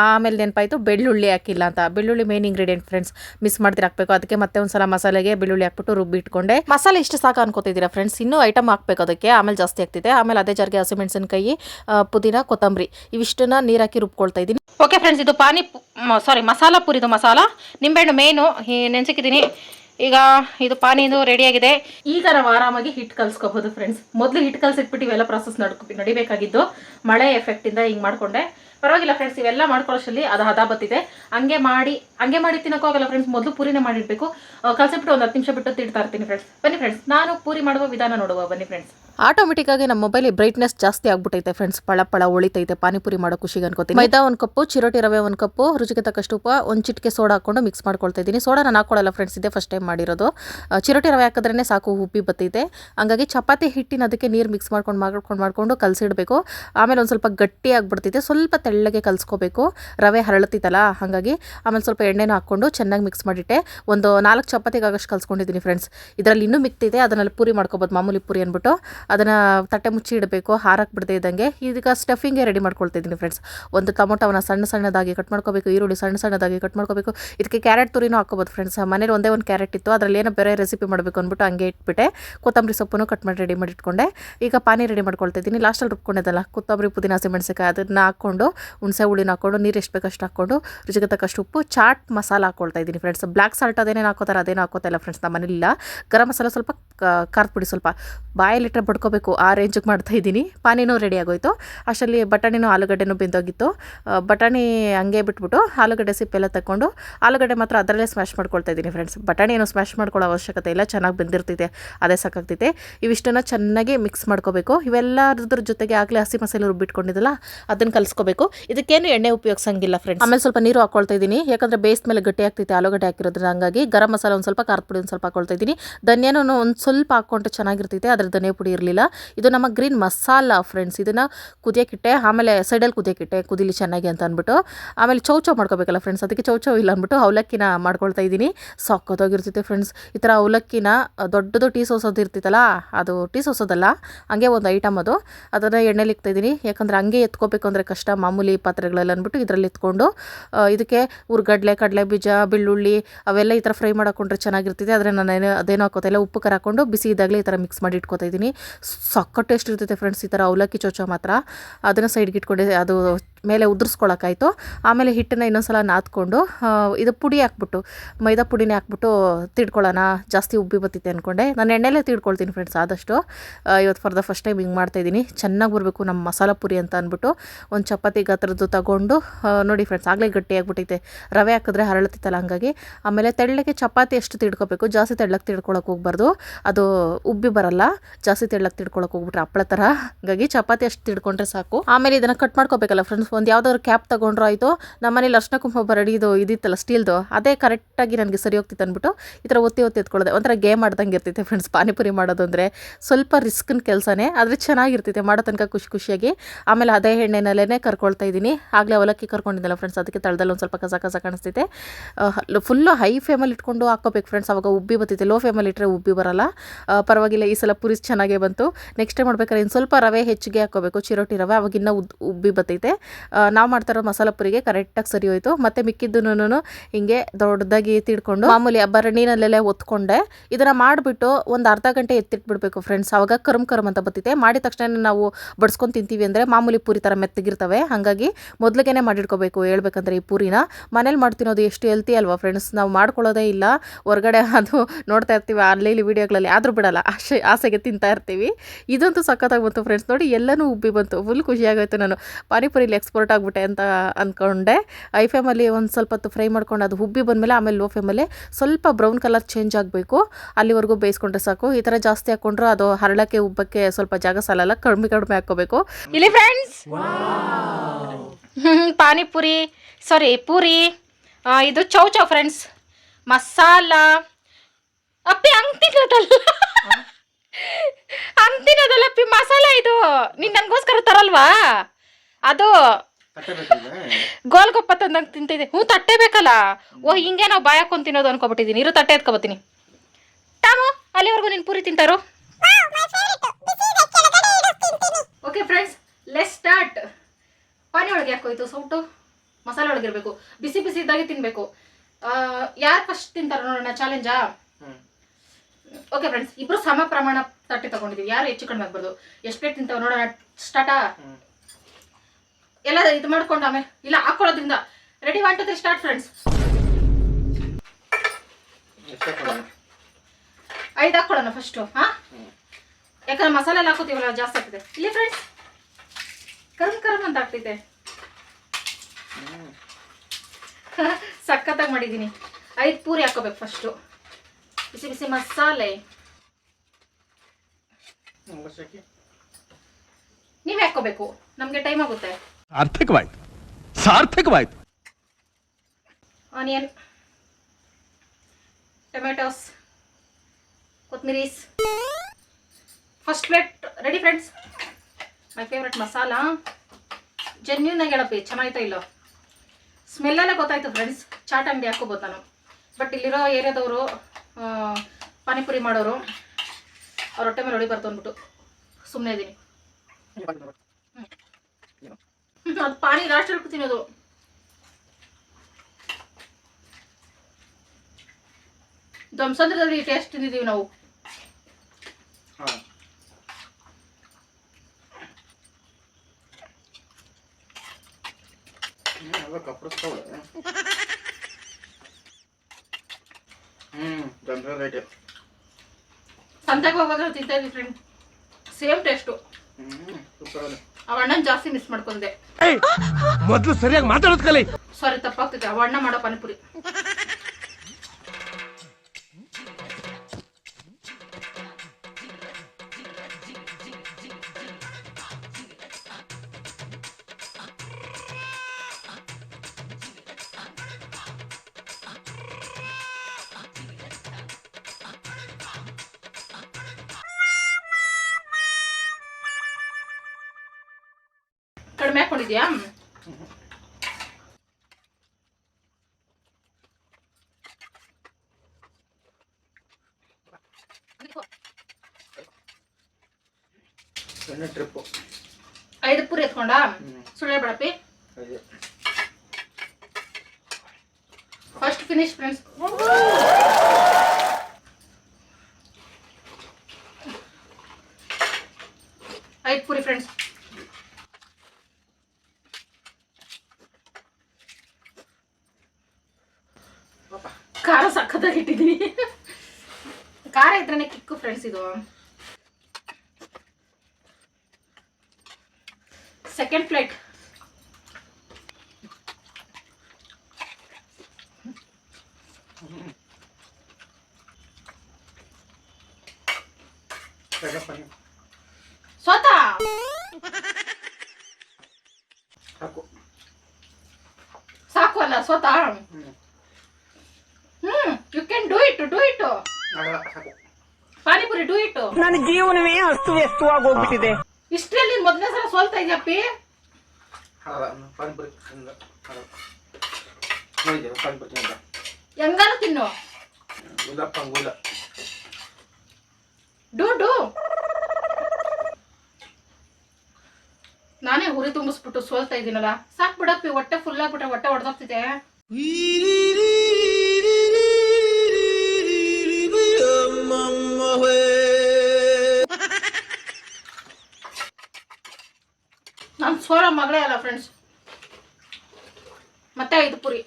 ಆಮೇಲೆ ನೆನಪಾಯಿತು ಬೆಳ್ಳುಳ್ಳಿ ಹಾಕಿಲ್ಲ ಅಂತ. ಬೆಳ್ಳುಳ್ಳಿ ಮೇನ್ ಇಂಗ್ರೀಡಿಯೆಂಟ್ ಫ್ರೆಂಡ್ಸ್ ಮಿಸ್ ಮಾಡ್ತೀರ ಹಾಕಬೇಕು. ಅದಕ್ಕೆ ಮತ್ತೆ ಒಂದ್ಸಲ ಮಸಾಲೆಗೆ ಬೆಳ್ಳುಳ್ಳಿ ಹಾಕ್ಬಿಟ್ಟು ರುಬ್ಬಿ ಇಟ್ಕೊಂಡೆ ಮಸಾಲೆ ಇಷ್ಟು ಸಾಕು ಅನ್ಕೋತಿದ್ದೀರಾ ಫ್ರೆಂಡ್ಸ್ ಇನ್ನೂ ಐಟಮ್ ಹಾಕ್ಬೇಕು ಅದಕ್ಕೆ. ಆಮೇಲೆ ಜಾಸ್ತಿ ಆಗ್ತಿದೆ. ಆಮೇಲೆ ಅದೇ ಜಾರಿಗೆ ಹಸಿಮೆಣಸಿನಕಾಯಿ ಪುದೀನ, ಕೊತ್ತಂಬರಿ. ಇವಿಷ್ಟನ್ನ ನೀರು ಹಾಕಿ ರುಬ್ಕೊಳ್ತಾ ಇದ್ದೀನಿ. ಓಕೆ ಫ್ರೆಂಡ್ಸ್ ಇದು ಪಾನಿ ಸಾರಿ ಮಸಾಲ ಪುರಿದು ಮಸಾಲ. ನಿಂಬೆಹಣ್ಣು ಮೇನು ನೆನ್ಸಿಕ್ಕಿದ್ದೀನಿ ಈಗ ಇದು ಪಾನಿದು ರೆಡಿಯಾಗಿದೆ ಈಗ ನಾವು ಆರಾಮಾಗಿ ಹಿಟ್ಟು ಕಲ್ಸ್ಕೋಬಹುದು ಫ್ರೆಂಡ್ಸ್ ಮೊದಲು ಹಿಟ್ಟು ಕಲ್ಸಿಟ್ಬಿಟ್ಟು ಇವೆಲ್ಲ ಪ್ರಾಸೆಸ್ ನಡ್ಕೊ, ನಡಿಬೇಕಾಗಿದ್ದು. ಮಳೆ ಎಫೆಕ್ಟಿಂದ ಹಿಂಗೆ ಮಾಡ್ಕೊಂಡೆ. ಪರವಾಗಿಲ್ಲ ಫ್ರೆಂಡ್ಸ್ ಇವೆಲ್ಲ ಮಾಡ್ಕೊಳ್ಳೋಷ್ಟರಲ್ಲಿ ಅದು ಹದ ಬತ್ತಿದೆ. ಹಂಗೆ ಮಾಡಿ ಹಂಗೆ ಮಾಡಿ ತಿನ್ನೋಕ್ಕಾಗಲ್ಲ ಫ್ರೆಂಡ್ಸ್ ಮೊದಲು ಪೂರಿನೇ ಮಾಡಿಡ್ಬೇಕು. ಕಲ್ಸಿಬಿಟ್ಟು ಒಂದು ಹತ್ತು ನಿಮಿಷ ಬಿಟ್ಟು ತಿಡ್ತಾ ಇರ್ತೀನಿ ಫ್ರೆಂಡ್ಸ್ ಬನ್ನಿ ಫ್ರೆಂಡ್ಸ್ ನಾನು ಪೂರಿ ಮಾಡುವ ವಿಧಾನ ನೋಡುವ, ಬನ್ನಿ ಫ್ರೆಂಡ್ಸ್ ಆಟೋಮೆಟಿಕ್ ಆಗಿ ನಮ್ಮ ಮೊಬೈಲ್ ಬ್ರೈಟ್ನೆಸ್ ಜಾಸ್ತಿ ಆಗ್ಬಿಟ್ಟೈತೆ ಫ್ರೆಂಡ್ಸ್ ಪಳ ಪಳ ಉಳಿತೈತೆ, ಪಾನಿಪುರಿ ಮಾಡೋ ಖುಷಿಗೆ ಅನ್ಕೋತೀನಿ. ಮೈದಾ ಒಂದು ಕಪ್ಪು, ಚಿರೋಟಿ ರವೆ ಒಂದು ಕಪ್ಪು, ರುಚಿಗೆ ತಕ್ಕಷ್ಟು ಉಪ್ಪು, ಒಂದು ಚಿಟಿಕೆ ಸೋಡಾ ಹಾಕೊಂಡು ಮಿಕ್ಸ್ ಮಾಡ್ಕೊಳ್ತಾ ಇದ್ದೀನಿ. ಸೋಡಾ ನಾನು ಹಾಕೊಳ್ಳಲ್ಲ ಫ್ರೆಂಡ್ಸ್ ಇದೆ ಫಸ್ಟ್ ಟೈಮ್ ಮಾಡಿರೋದು. ಚಿರೋಟಿ ರವೆ ಹಾಕಿದ್ರೇ ಸಾಕು, ಉಪ್ಪಿ ಬತ್ತೈತೆ ಹಂಗಾಗಿ ಚಪಾತಿ ಹಿಟ್ಟಿನ ಅದಕ್ಕೆ ನೀರು ಮಿಕ್ಸ್ ಮಾಡ್ಕೊಂಡು ಮಾಡ್ಕೊಂಡು ಮಾಡ್ಕೊಂಡು ಕಲಸಿಡಬೇಕು. ಆಮೇಲೆ ಒಂದು ಸ್ವಲ್ಪ ಗಟ್ಟಿ ಆಗಿಬಿಡ್ತೈತೆ. ಸ್ವಲ್ಪ ತೆಳ್ಳಗೆ ಕಲಿಸ್ಕೋಬೇಕು. ರವೆ ಹರಳತ್ತಿತ್ತಲ್ಲ ಹಾಗಾಗಿ ಆಮೇಲೆ ಸ್ವಲ್ಪ ಎಣ್ಣೆನ ಹಾಕ್ಕೊಂಡು ಚೆನ್ನಾಗಿ ಮಿಕ್ಸ್ ಮಾಡಿಟ್ಟೆ. ಒಂದು ನಾಲ್ಕು ಚಪಾತಿಗೆ ಆಗಷ್ಟು ಕಲ್ಸ್ಕೊಂಡಿದ್ದೀನಿ ಫ್ರೆಂಡ್ಸ್ ಇದರಲ್ಲಿ ಇನ್ನೂ ಮಿಕ್ತಿದೆ, ಅದನ್ನಲ್ಲಿ ಪೂರಿ ಮಾಡ್ಕೋಬೋದು, ಮಾಮೂಲಿ ಪೂರಿ ಅಂದ್ಬಿಟ್ಟು ಅದನ್ನು ತಟ್ಟೆ ಮುಚ್ಚಿ ಇಡಬೇಕು ಹಾರಕ್ಕೆ ಇದ್ದಂಗೆ. ಈಗ ಸ್ಟಫಿಂಗೇ ರೆಡಿ ಮಾಡ್ಕೊಳ್ತಿದ್ದೀನಿ ಫ್ರೆಂಡ್ಸ್ ಒಂದು ಟೊಮೊಟೊವನ್ನು ಸಣ್ಣ ಸಣ್ಣದಾಗಿ ಕಟ್ ಮಾಡ್ಕೋಬೇಕು, ಈರುಳ್ಳಿ ಸಣ್ಣ ಸಣ್ಣದಾಗಿ ಕಟ್ ಮಾಡ್ಕೋಬೇಕು. ಇದಕ್ಕೆ ಕ್ಯಾರೆಟ್ ತುರಿನೂ ಹಾಕೋಬೋದು ಫ್ರೆಂಡ್ಸ್ ಮನೇಲಿ ಒಂದೇ ಒಂದು ಕ್ಯಾರೆಟ್ ಇತ್ತು, ಅದರಲ್ಲಿ ಏನೋ ಬೇರೆ ರೆಸಿಪಿ ಮಾಡಬೇಕು ಅಂದ್ಬಿಟ್ಟು ಹಂಗೆ ಇಟ್ಬಿಟ್ಟೆ. ಕೊತ್ತಂಬರಿ ಸೊಪ್ಪನ್ನು ಕಟ್ ಮಾಡಿ ರೆಡಿ ಮಾಡಿ ಇಟ್ಕೊಂಡೆ ಈಗ ಪಾನಿ ರೆಡಿ ಮಾಡ್ಕೊಳ್ತಿದ್ದೀನಿ ಲಾಸ್ಟಲ್ಲಿ ರುಬ್ಕೊಂಡಿದ್ದಲ್ಲ, ಕೊತ್ತಂಬರಿ ಪುದೀನ ಹಸಿಮೆಣಸಿಕಾಯಿ ಅದನ್ನು ಹಾಕ್ಕೊಂಡು, ಹುಣಸೆ ಹುಳಿನ ಹಾಕ್ಕೊಂಡು, ನೀರು ಎಷ್ಟು ಬೇಕಷ್ಟು ಹಾಕ್ಕೊಂಡು, ರುಚಿಗೆ ತಕ್ಕಷ್ಟು ಉಪ್ಪು, ಚಾಟ್ ಮಸಾಲ ಹಾಕ್ಕೊಳ್ತಾ ಇದ್ದೀನಿ ಫ್ರೆಂಡ್ಸ್ ಬ್ಲ್ಯಾಕ್ ಸಾಲ್ಟ್ ಅದೇನೇನು ಹಾಕೋತಾರೆ ಅದೇನು ಹಾಕೋತಾ ಇಲ್ಲ ಫ್ರೆಂಡ್ಸ್ ನಮ್ಮ ಮನೇಲಿಲ್ಲ ಗರಂ ಮಸಾಲ ಸ್ವಲ್ಪ ಖಾರದ ಪುಡಿ ಸ್ವಲ್ಪ. ಬಾಯಲ್ಲಿಟ್ಟರೆ ಬಡ್ಕೋಬೇಕು. ಆ ರೇಂಜಿಗೆ ಮಾಡ್ತಾ ಇದ್ದೀನಿ. ಪಾನಿನೂ ರೆಡಿ ಆಗೋಯ್ತು. ಅಷ್ಟರಲ್ಲಿ ಬಟಾಣಿನೂ ಆಲೂಗಡ್ಡೆನೂ ಬೆಂದೋಗಿತ್ತು. ಬಟಾಣಿ ಹಂಗೆ ಬಿಟ್ಬಿಟ್ಟು ಆಲೂಗಡ್ಡೆ ಸಿಪ್ಪೆಲ್ಲ ತಗೊಂಡು ಆಲೂಗಡ್ಡೆ ಮಾತ್ರ ಅದರಲ್ಲೇ ಸ್ಮ್ಯಾಶ್ ಮಾಡ್ಕೊಳ್ತಾ ಇದ್ದೀನಿ ಫ್ರೆಂಡ್ಸ್ ಬಟಾಣಿ ಏನು ಸ್ಮ್ಯಾಶ್ ಮಾಡ್ಕೊಳ್ಳೋ ಅವಶ್ಯಕತೆ ಇಲ್ಲ. ಚೆನ್ನಾಗಿ ಬೆಂದಿರ್ತೈತೆ ಅದೇ ಸಾಕಾಗ್ತೈತೆ ಇವಿಷ್ಟನ್ನು ಚೆನ್ನಾಗಿ ಮಿಕ್ಸ್ ಮಾಡ್ಕೋಬೇಕು. ಇವೆಲ್ಲದ್ರ ಜೊತೆಗೆ ಆಗಲೇ ಹಸಿ ಮಸಾಲೆ ರುಬ್ಬಿಟ್ಕೊಂಡಿದ್ದಲ್ಲ ಅದನ್ನು ಕಲಿಸ್ಕೋಬೇಕು. ಇದಕ್ಕೇನು ಎಣ್ಣೆ ಉಪಯೋಗಿಸಂಗಿಲ್ಲ ಫ್ರೆಂಡ್ಸ್ ಆಮೇಲೆ ಸ್ವಲ್ಪ ನೀರು ಹಾಕೊಳ್ತಾ ಇದ್ದೀನಿ. ಯಾಕಂದರೆ ಬೇಸ್ ಮೇಲೆ ಗಟ್ಟಿ ಆಗ್ತೈತೆ ಆಲೂಗಡ್ಡೆ ಹಾಕಿರೋದ್ರಿಂದ ಹಂಗಾಗಿ ಗರಂ ಮಸಾಲೆ ಒಂದು ಸ್ವಲ್ಪ ಖಾರದ ಪುಡಿ ಒಂದು ಸ್ವಲ್ಪ ಹಾಕೊಳ್ತಾ ಇದ್ದೀನಿ. ಧನಿಯಾನು ಒಂದು ಸ್ವಲ್ಪ ಹಾಕ್ಕೊಂಡ್ರೆ ಚೆನ್ನಾಗಿರ್ತೈತೆ ಅದ್ರ ಧನಿಯಾ ಪುಡಿ ಇರಲಿಲ್ಲ. ಇದು ನಮ್ಮ ಗ್ರೀನ್ ಮಸಾಲ ಫ್ರೆಂಡ್ಸ್, ಇದನ್ನು ಕುದಿಯೋಕ್ಕಿಟ್ಟೆ ಆಮೇಲೆ ಸೈಡಲ್ಲಿ ಕುದಿಯೋಕ್ಕಿಟ್ಟೆ ಕುದಿಲಿ ಚೆನ್ನಾಗಿ ಅಂತ ಅಂದ್ಬಿಟ್ಟು. ಆಮೇಲೆ ಚೌಚೌ ಮಾಡ್ಕೋಬೇಕಲ್ಲ ಫ್ರೆಂಡ್ಸ್ ಅದಕ್ಕೆ ಚೌಚೌ ಇಲ್ಲ ಅಂದ್ಬಿಟ್ಟು ಅವಲಕ್ಕಿನ ಮಾಡ್ಕೊಳ್ತಾ ಇದ್ದೀನಿ. ಸಾಕೋದಾಗಿರ್ತೈತೆ ಫ್ರೆಂಡ್ಸ್ ಈ ಥರ ಅವಲಕ್ಕಿನ ದೊಡ್ಡದು ಟೀ ಸೋಸೋದು ಇರ್ತಿತ್ತಲ್ಲ, ಅದು ಟೀ ಸೋಸೋದಲ್ಲ, ಹಂಗೆ ಒಂದು ಐಟಮ್ ಅದು. ಅದನ್ನು ಎಣ್ಣೆಲಿ ಇಕ್ತಾ ಇದ್ದೀನಿ. ಯಾಕಂದರೆ ಹಂಗೆ ಎತ್ಕೋಬೇಕು ಅಂದರೆ ಕಷ್ಟ, ಮಾಮೂಲಿ ಪಾತ್ರೆಗಳೆಲ್ಲ ಅಂದ್ಬಿಟ್ಟು ಇದರಲ್ಲಿ ಎತ್ಕೊಂಡು ಇದಕ್ಕೆ ಉರ್ಗಡ್ಲೆ ಕಡಲೆ ಬೀಜ ಬೆಳ್ಳುಳ್ಳಿ, ಅವೆಲ್ಲ ಈ ಥರ ಫ್ರೈ ಮಾಡಿಕೊಂಡ್ರೆ ಚೆನ್ನಾಗಿರ್ತೈತೆ. ಆದರೆ ನಾನು ಅದೇನು ಹಾಕೋತಾ ಇಲ್ಲ. ಉಪ್ಪು ಖಾರ ಹಾಕೊಂಡು ಬಿಸಿ ಇದ್ದಾಗಲೇ ಈ ಥರ ಮಿಕ್ಸ್ ಮಾಡಿ ಇಟ್ಕೊತಾ ಇದ್ದೀನಿ. ಸಕ್ಕ ಟೇಸ್ಟ್ ಇರ್ತೈತೆ ಫ್ರೆಂಡ್ಸ್ ಈ ಥರ ಅವಲಕ್ಕಿ ಚೋಚ ಮಾತ್ರ. ಅದನ್ನು ಸೈಡ್ಗೆ ಇಟ್ಕೊಂಡೆ, ಅದು ಮೇಲೆ ಉದುರಿಸ್ಕೊಳಕ್ಕಾಯ್ತು. ಆಮೇಲೆ ಹಿಟ್ಟನ್ನು ಇನ್ನೊಂದ್ಸಲ ನಾದ್ಕೊಂಡು ಇದು ಪುಡಿ ಹಾಕ್ಬಿಟ್ಟು, ಮೈದಾ ಪುಡಿನೇ ಹಾಕ್ಬಿಟ್ಟು ತಿಡ್ಕೊಳ್ಳೋಣ ಜಾಸ್ತಿ ಉಬ್ಬಿ ಬತ್ತಿತ್ತೆ ಅಂದ್ಕೊಂಡೆ ನಾನು ಎಣ್ಣೆಲೇ ತಿಳ್ಕೊಳ್ತೀನಿ ಫ್ರೆಂಡ್ಸ್ ಆದಷ್ಟು. ಇವತ್ತು ಫಾರ್ ದ ಫಸ್ಟ್ ಟೈಮ್ ಹಿಂಗೆ ಮಾಡ್ತಾಯಿದ್ದೀನಿ ಚೆನ್ನಾಗಿ ಬರಬೇಕು ನಮ್ಮ ಮಸಾಲ ಪುರಿ ಅಂತ ಅಂದ್ಬಿಟ್ಟು ಒಂದು ಚಪಾತಿ ಗಾತ್ರದ್ದು ತಗೊಂಡು ನೋಡಿ ಫ್ರೆಂಡ್ಸ್ ಆಗಲೇ ಗಟ್ಟಿ ಆಗ್ಬಿಟ್ಟೈತೆ ರವೆ ಹಾಕಿದ್ರೆ ಹರಳುತ್ತಲ್ಲ ಹಂಗಾಗಿ. ಆಮೇಲೆ ತೆಳ್ಳಗೆ ಚಪಾತಿ ಎಷ್ಟು ತಿಡ್ಕೋಬೇಕು ಜಾಸ್ತಿ ತೆಳ್ಳಗೆ ತಿಳ್ಕೊಳಕ್ಕೆ ಹೋಗ್ಬಾರ್ದು. ಅದು ಉಬ್ಬಿ ಬರಲ್ಲ. ಜಾಸ್ತಿ ತೆಳ್ಳಗೆ ತಿಡ್ಕೊಳಕ್ಕೆ ಹೋಗ್ಬಿಟ್ರೆ ಹಪ್ಪಳ ಥರ ಹಾಗಾಗಿ ಚಪಾತಿ ಅಷ್ಟು ತಿಡ್ಕೊಂಡ್ರೆ ಸಾಕು. ಆಮೇಲೆ ಇದನ್ನು ಕಟ್ ಮಾಡ್ಕೋಬೇಕಲ್ಲ ಫ್ರೆಂಡ್ಸ್ ಒಂದು ಯಾವ್ದಾದ್ರು ಕ್ಯಾಪ್ ತಗೊಂಡ್ರು ಆಯಿತು. ನಮ್ಮ ಮನೇಲಿ ಕುಂಭ ಬರಡಿದು ಇದಿತ್ತಲ್ಲ ಸ್ಟೀಲ್ದು ಅದೇ ಕರೆಕ್ಟಾಗಿ ನನಗೆ ಸರಿ ಹೋಗ್ತಿತ್ತು ಅಂದ್ಬಿಟ್ಟು ಈ ಥರ ಒತ್ತಿ ಒತ್ತಿ ಎತ್ಕೊಳ್ಳೋದೆ. ಒಂಥರ ಗೇಮ್ ಮಾಡ್ದಂಗೆ ಇರ್ತೈತೆ ಫ್ರೆಂಡ್ಸ್ ಪಾನಿಪುರಿ ಮಾಡೋದು ಅಂದರೆ. ಸ್ವಲ್ಪ ರಿಸ್ಕಿನ ಕೆಲಸನೇ, ಆದರೆ ಚೆನ್ನಾಗಿರ್ತೈತೆ ಮಾಡೋ ತನಕ ಖುಷಿ ಖುಷಿಯಾಗಿ. ಆಮೇಲೆ ಅದೇ ಎಣ್ಣೆನಲ್ಲೇ ಕರ್ಕೊಳ್ತಾ ಇದ್ದೀನಿ. ಆಗಲೇ ಅವಲಕ್ಕಿ ಕರ್ಕೊಂಡಿದ್ದಲ್ಲ ಫ್ರೆಂಡ್ಸ್ ಅದಕ್ಕೆ ತಳದಲ್ಲಿ ಒಂದು ಸ್ವಲ್ಪ ಕಸ ಕಸ ಕಾಣಿಸ್ತೈತೆ ಫುಲ್ಲು ಹೈ ಫ್ಲೇಮಲ್ಲಿ ಇಟ್ಕೊಂಡು ಹಾಕೋಬೇಕು ಫ್ರೆಂಡ್ಸ್ ಅವಾಗ ಉಬ್ಬಿ ಬರ್ತೈತೆ. ಲೋ ಫ್ಲೇಮಲ್ಲಿ ಇಟ್ಟರೆ ಉಬ್ಬಿ ಬರಲ್ಲ. ಪರವಾಗಿಲ್ಲ, ಈ ಸಲ ಪುರಿಸ್ ಚೆನ್ನಾಗೇ ಬಂತು. ನೆಕ್ಸ್ಟ್ ಟೈಮ್ ಮಾಡ್ಬೇಕಾದ್ರೆ ಇನ್ನು ಸ್ವಲ್ಪ ರವೆ ಹೆಚ್ಚಿಗೆ ಹಾಕೋಬೇಕು ಚಿರೋಟಿ ರವೆ ಅವಾಗಿನ್ನ ಉದ್ ಉಬ್ಬಿ ಬತ್ತೈತೆ. ನಾವು ಮಾಡ್ತಾರೋ ಮಸಾಲ ಪುರಿಗೆ ಕರೆಕ್ಟಾಗಿ ಸರಿ ಹೋಯಿತು. ಮತ್ತು ಮಿಕ್ಕಿದ್ದನ್ನು ಹಿಂಗೆ ದೊಡ್ಡದಾಗಿ ತಿಡ್ಕೊಂಡು ಮಾಮೂಲಿ ಬರಣಿನಲ್ಲೆಲ್ಲ ಒತ್ಕೊಂಡೆ. ಇದನ್ನು ಮಾಡಿಬಿಟ್ಟು ಒಂದು ಅರ್ಧ ಗಂಟೆ ಎತ್ತಿಟ್ಬಿಡ್ಬೇಕು ಫ್ರೆಂಡ್ಸ್ ಅವಾಗ ಕರ್ಮ್ ಕರ್ಮ್ ಅಂತ ಬತ್ತೈತೆ. ಮಾಡಿದ ತಕ್ಷಣ ನಾವು ಬಡ್ಸ್ಕೊಂಡು ತಿಂತೀವಿ ಅಂದರೆ ಮಾಮೂಲಿ ಪೂರಿ ಥರ ಮೆತ್ತಗಿರ್ತವೆ. ಹಾಗಾಗಿ ಮೊದಲಿಗೆ ಮಾಡಿಟ್ಕೋಬೇಕು, ಹೇಳ್ಬೇಕಂದ್ರೆ ಈ ಪೂರಿನ. ಮನೇಲಿ ಮಾಡ್ತಿರೋದು ಎಷ್ಟು ಹೆಲ್ತಿ ಅಲ್ವಾ ಫ್ರೆಂಡ್ಸ್ ನಾವು ಮಾಡ್ಕೊಳ್ಳೋದೇ ಇಲ್ಲ. ಹೊರಗಡೆ ಅದು ನೋಡ್ತಾ ಇರ್ತೀವಿ. ಅಲ್ಲಿ ಇಲ್ಲಿ ವೀಡಿಯೋಗಳಲ್ಲಿ ಆದರೂ ಬಿಡಲ್ಲ. ಆಸೆ ಆಸೆಗೆ ತಿಂತಾ ಇರ್ತೀವಿ. ಇದಂತೂ ಸಖತ್ತಾಗಿ ಬಂತು ಫ್ರೆಂಡ್ಸ್ ನೋಡಿ ಎಲ್ಲನೂ ಉಬ್ಬಿ ಬಂತು. ಫುಲ್ ಖುಷಿಯಾಗೋಯ್ತು ನಾನು. ಪಾನಿಪುರಿಲಿ ಎಕ್ಸ್ಪೋರ್ಟ್ ಆಗಿಬಿಟ್ಟೆ ಅಂತ ಅಂದ್ಕೊಂಡೆ ಐ ಫೇಮಲ್ಲಿ ಒಂದು ಸ್ವಲ್ಪ ಹೊತ್ತು ಫ್ರೈ ಮಾಡ್ಕೊಂಡು ಅದು ಉಬ್ಬಿ ಬಂದಮೇಲೆ ಆಮೇಲೆ ಲೋ ಫ್ಲೇಮಲ್ಲಿ ಸ್ವಲ್ಪ ಬ್ರೌನ್ ಕಲರ್ ಚೇಂಜ್ ಆಗಬೇಕು. ಅಲ್ಲಿವರೆಗೂ ಬೇಯಿಸ್ಕೊಂಡ್ರೆ ಸಾಕು. ಈ ಥರ ಜಾಸ್ತಿ ಹಾಕ್ಕೊಂಡ್ರೆ ಅದು ಹರಳಕ್ಕೆ, ಉಬ್ಬಕ್ಕೆ ಸ್ವಲ್ಪ ಜಾಗ ಸಾಲಲ್ಲ. ಕಡಿಮೆ ಕಡಿಮೆ ಹಾಕ್ಕೋಬೇಕು. ಇಲ್ಲಿ ಫ್ರೆಂಡ್ಸ್ *laughs* ಪಾನಿಪುರಿ ಸಾರಿ ಪೂರಿ ಇದು ಚೌ ಚೌ ಫ್ರೆಂಡ್ಸ್ ಮಸಾಲ. ಅಪ್ಪಿ ಹಂಗ್ ತಿನ್ನೋದಲ್ಲ ಹಂಗ್ ತಿನ್ನೋದಲ್ಲ ಅಪ್ಪಿ ಮಸಾಲ ಇದು. ನೀನ್ ನನ್ಗೋಸ್ಕರ ತರಲ್ವಾ? ಅದು ಗೋಲ್ಗೊಪ್ಪ ತಂದಂಗೆ ತಿಂತಿದ್ದೆ. ಹ್ಞೂ ತಟ್ಟೆ ಬೇಕಲ್ಲ. ಓ ಹಿಂಗೆ ನಾವು ಬಾಯ್ ಹಾಕೊಂಡು ತಿನ್ನೋದು ಅನ್ಕೊಬಿಟ್ಟಿದ್ದೀನಿ ಇರು ತಟ್ಟೆ ಎತ್ಕೊಬತ್ತೀನಿ. ಟಾಮು ಅಲ್ಲಿವರೆಗೂ ನೀನು ಪೂರಿ ತಿಂತಾರು ಓಕೆ ಫ್ರೆಂಡ್ಸ್ ಲೆಸ್ ಸ್ಟಾರ್ಟ್ ಪಾನಿ ಒಳಗೆ ಹಾಕೋಯ್ತು ಸೌಟು ಮಸಾಲೆ ಒಳಗಿರ್ಬೇಕು. ಬಿಸಿ ಬಿಸಿ ಇದ್ದಾಗೆ ತಿನ್ಬೇಕು. ಯಾರು ಫಸ್ಟ್ ತಿಂತಾರ ನೋಡೋಣ ಚಾಲೆಂಜಾ ಓಕೆ ಫ್ರೆಂಡ್ಸ್ ಇಬ್ರು ಸಮ ಪ್ರಮಾಣ ತಟ್ಟೆ ತಗೊಂಡಿದೀವಿ. ಯಾರು ಹೆಚ್ಚು ಕಡಿಮೆ ಆಗ್ಬಾರ್ದು? ಎಷ್ಟು ಪ್ಲೇಟ್ ತಿಂತಾವೆ ನೋಡೋಣ. ಸ್ಟಾರ್ಟಾ ಎಲ್ಲ ಇದು ಮಾಡ್ಕೊಂಡು ಆಮೇಲೆ ಇಲ್ಲ ಹಾಕೊಳ್ಳೋದ್ರಿಂದ. Ready one two three start friends ಐದು ಹಾಕೊಳ್ಳೋಣ ಫಸ್ಟು ಹಾ? ಯಾಕಂದ್ರೆ ಮಸಾಲೆ ಎಲ್ಲ ಹಾಕೋತೀವಲ್ಲ ಜಾಸ್ತಿ ಆಗ್ತದೆ. ಇಲ್ಲಿ ಫ್ರೆಂಡ್ಸ್ ಕರ್ಮ್ ಕರ್ಮ್ ಅಂತ ಆಗ್ತೈತೆ *laughs* ಸಖತ್ತಾಗಿ ಮಾಡಿದ್ದೀನಿ. ಐದು ಪೂರಿ ಹಾಕೋಬೇಕು ಫಸ್ಟು ಬಿಸಿ ಬಿಸಿ ಮಸಾಲೆ ನೀವೇ ಹಾಕೋಬೇಕು ನಮ್ಗೆ ಟೈಮ್ ಆಗುತ್ತೆ. ಸಾರ್ಥಕವಾಯ್ತು. ಸಾರ್ಥಕವಾಯ್ತು. Onion tomatoes ಕೊತ್ತಂಬರೀಸ್ first plate ready friends my favourite masala genuine ಆಗಿ ಹೇಳಪ್ಪಿ ಚೆನ್ನಾಯ್ತಾ ಇಲ್ಲ. ಸ್ಮೆಲ್ಲಲ್ಲೇ ಗೊತ್ತಾಯ್ತು ಫ್ರೆಂಡ್ಸ್ ಚಾಟ್ ಅಂಗಡಿ ಹಾಕೋಬೋದು ನಾನು. ಬಟ್ ಇಲ್ಲಿರೋ ಏರಿಯಾದವರು ಪಾನಿಪುರಿ ಮಾಡೋರು. ಅವ್ರ ಹೊಟ್ಟೆ ಮೇಲೆ ಹೊಡಿ ಬರ್ತು ಅಂದ್ಬಿಟ್ಟು. ಸುಮ್ಮನೆ ಇದ್ದೀನಿ ಅದು ಪಾನಿ ಲಾಸ್ಟ್ ತಿನ್ನೋದು ಧ್ವಂಸಂದ್ರದಲ್ಲಿ ಟೇಸ್ಟ್ ತಿಂದಿದ್ದೀವಿ ನಾವು. ಹಾ. ಹ್ಮ್ ಎಲ್ಲ ಕಪ್ಪಡಿಸ್ತಾವಳೆ ಹ್ಮ್ ಗಂಧ ರೈಟ್ ಸಂತೆಗೆ ಹೋಗೋದ್ರೆ ತಿಂತಾ ಇದ್ವಿ ಫ್ರೆಂಡ್ ಸೇಮ್ ಟೇಸ್ಟು ಸೂಪರ್ ಅವ ಅಣ್ಣನ ಜಾಸ್ತಿ ಮಿಸ್ ಮಾಡ್ಕೊಂಡೆ. ಮೊದಲು ಸರಿಯಾಗಿ ಮಾತಾಡೋದ್ ಕಲಿ ಸಾರಿ ತಪ್ಪಾಗ್ತಿದೆ. ಅವ ಅಣ್ಣ ಮಾಡೋ ಪಾನಿಪುರಿ. ಎಣ್ಣೆ ಟ್ರಿಪ್ಪು ಐದು ಪೂರಿ ಎತ್ಕೊಂಡ ಹ್ಮ್. ಸುಳ್ಳೆ ಬೆಳಪಿ ಅದೇ ಫಸ್ಟ್ ಫಿನಿಶ್ ಫ್ರೆಂಡ್ಸ್ ಐದು ಪೂರಿ ಫ್ರೆಂಡ್ಸ್ ಖಾರ ಸಖತ್ತಾಗಿ ಇಟ್ಟಿದ್ದೀನಿ ಖಾರ ಇದ್ರೇನೆ ಕಿಕ್ಕು ಫ್ರೆಂಡ್ಸ್ ಇದು ಸೆಕೆಂಡ್ ಪ್ಲೇಟ್ ತಗಪ್ಪ ನೀವು. ಸ್ವತ ಸಾಕು ಸಾಕು ಅಲ್ಲ ಸ್ವತ hmm hmm you can do it do it ಆಗಲ್ಲ ಸಾಕು ಪಾನಿಪುರಿ ಡೂ ಇಟ್ ನನ್ನ ಜೀವನವೇ ಅಸ್ತವ್ಯಸ್ತವಾಗಿ ಆಗೋಗ್ಬಿಟ್ಟಿದೆ? ಇಷ್ಟರಲ್ಲಿ ಮೊದಲನೇ ಸಲ ಸೋಲ್ತಾ ಇದೆಯಪ್ಪಿ ಹೆಂಗಾರು ತಿನ್ನು? ಡೂಡು ಹಂಗಿಲ್ಲ ಡೂ ಡೂ. ನಾನೇ ಹುರಿ ತುಂಬಿಸ್ಬಿಟ್ಟು ಸೋಲ್ತಾ ಇದ್ದೀನಲ್ಲ. ಸಾಕ್ ಬಿಡಪ್ಪಿ ಹೊಟ್ಟೆ ಫುಲ್ ಆಗ್ಬಿಟ್ರೆ ಹೊಟ್ಟೆ ಹೊಡೆದೋಗ್ತಿದೆ ಮಗಳೇ ಅಲ್ಲ ಫ್ರೆಂಡ್ಸ್ ಮತ್ತೆ ಐದು ಪುರಿ.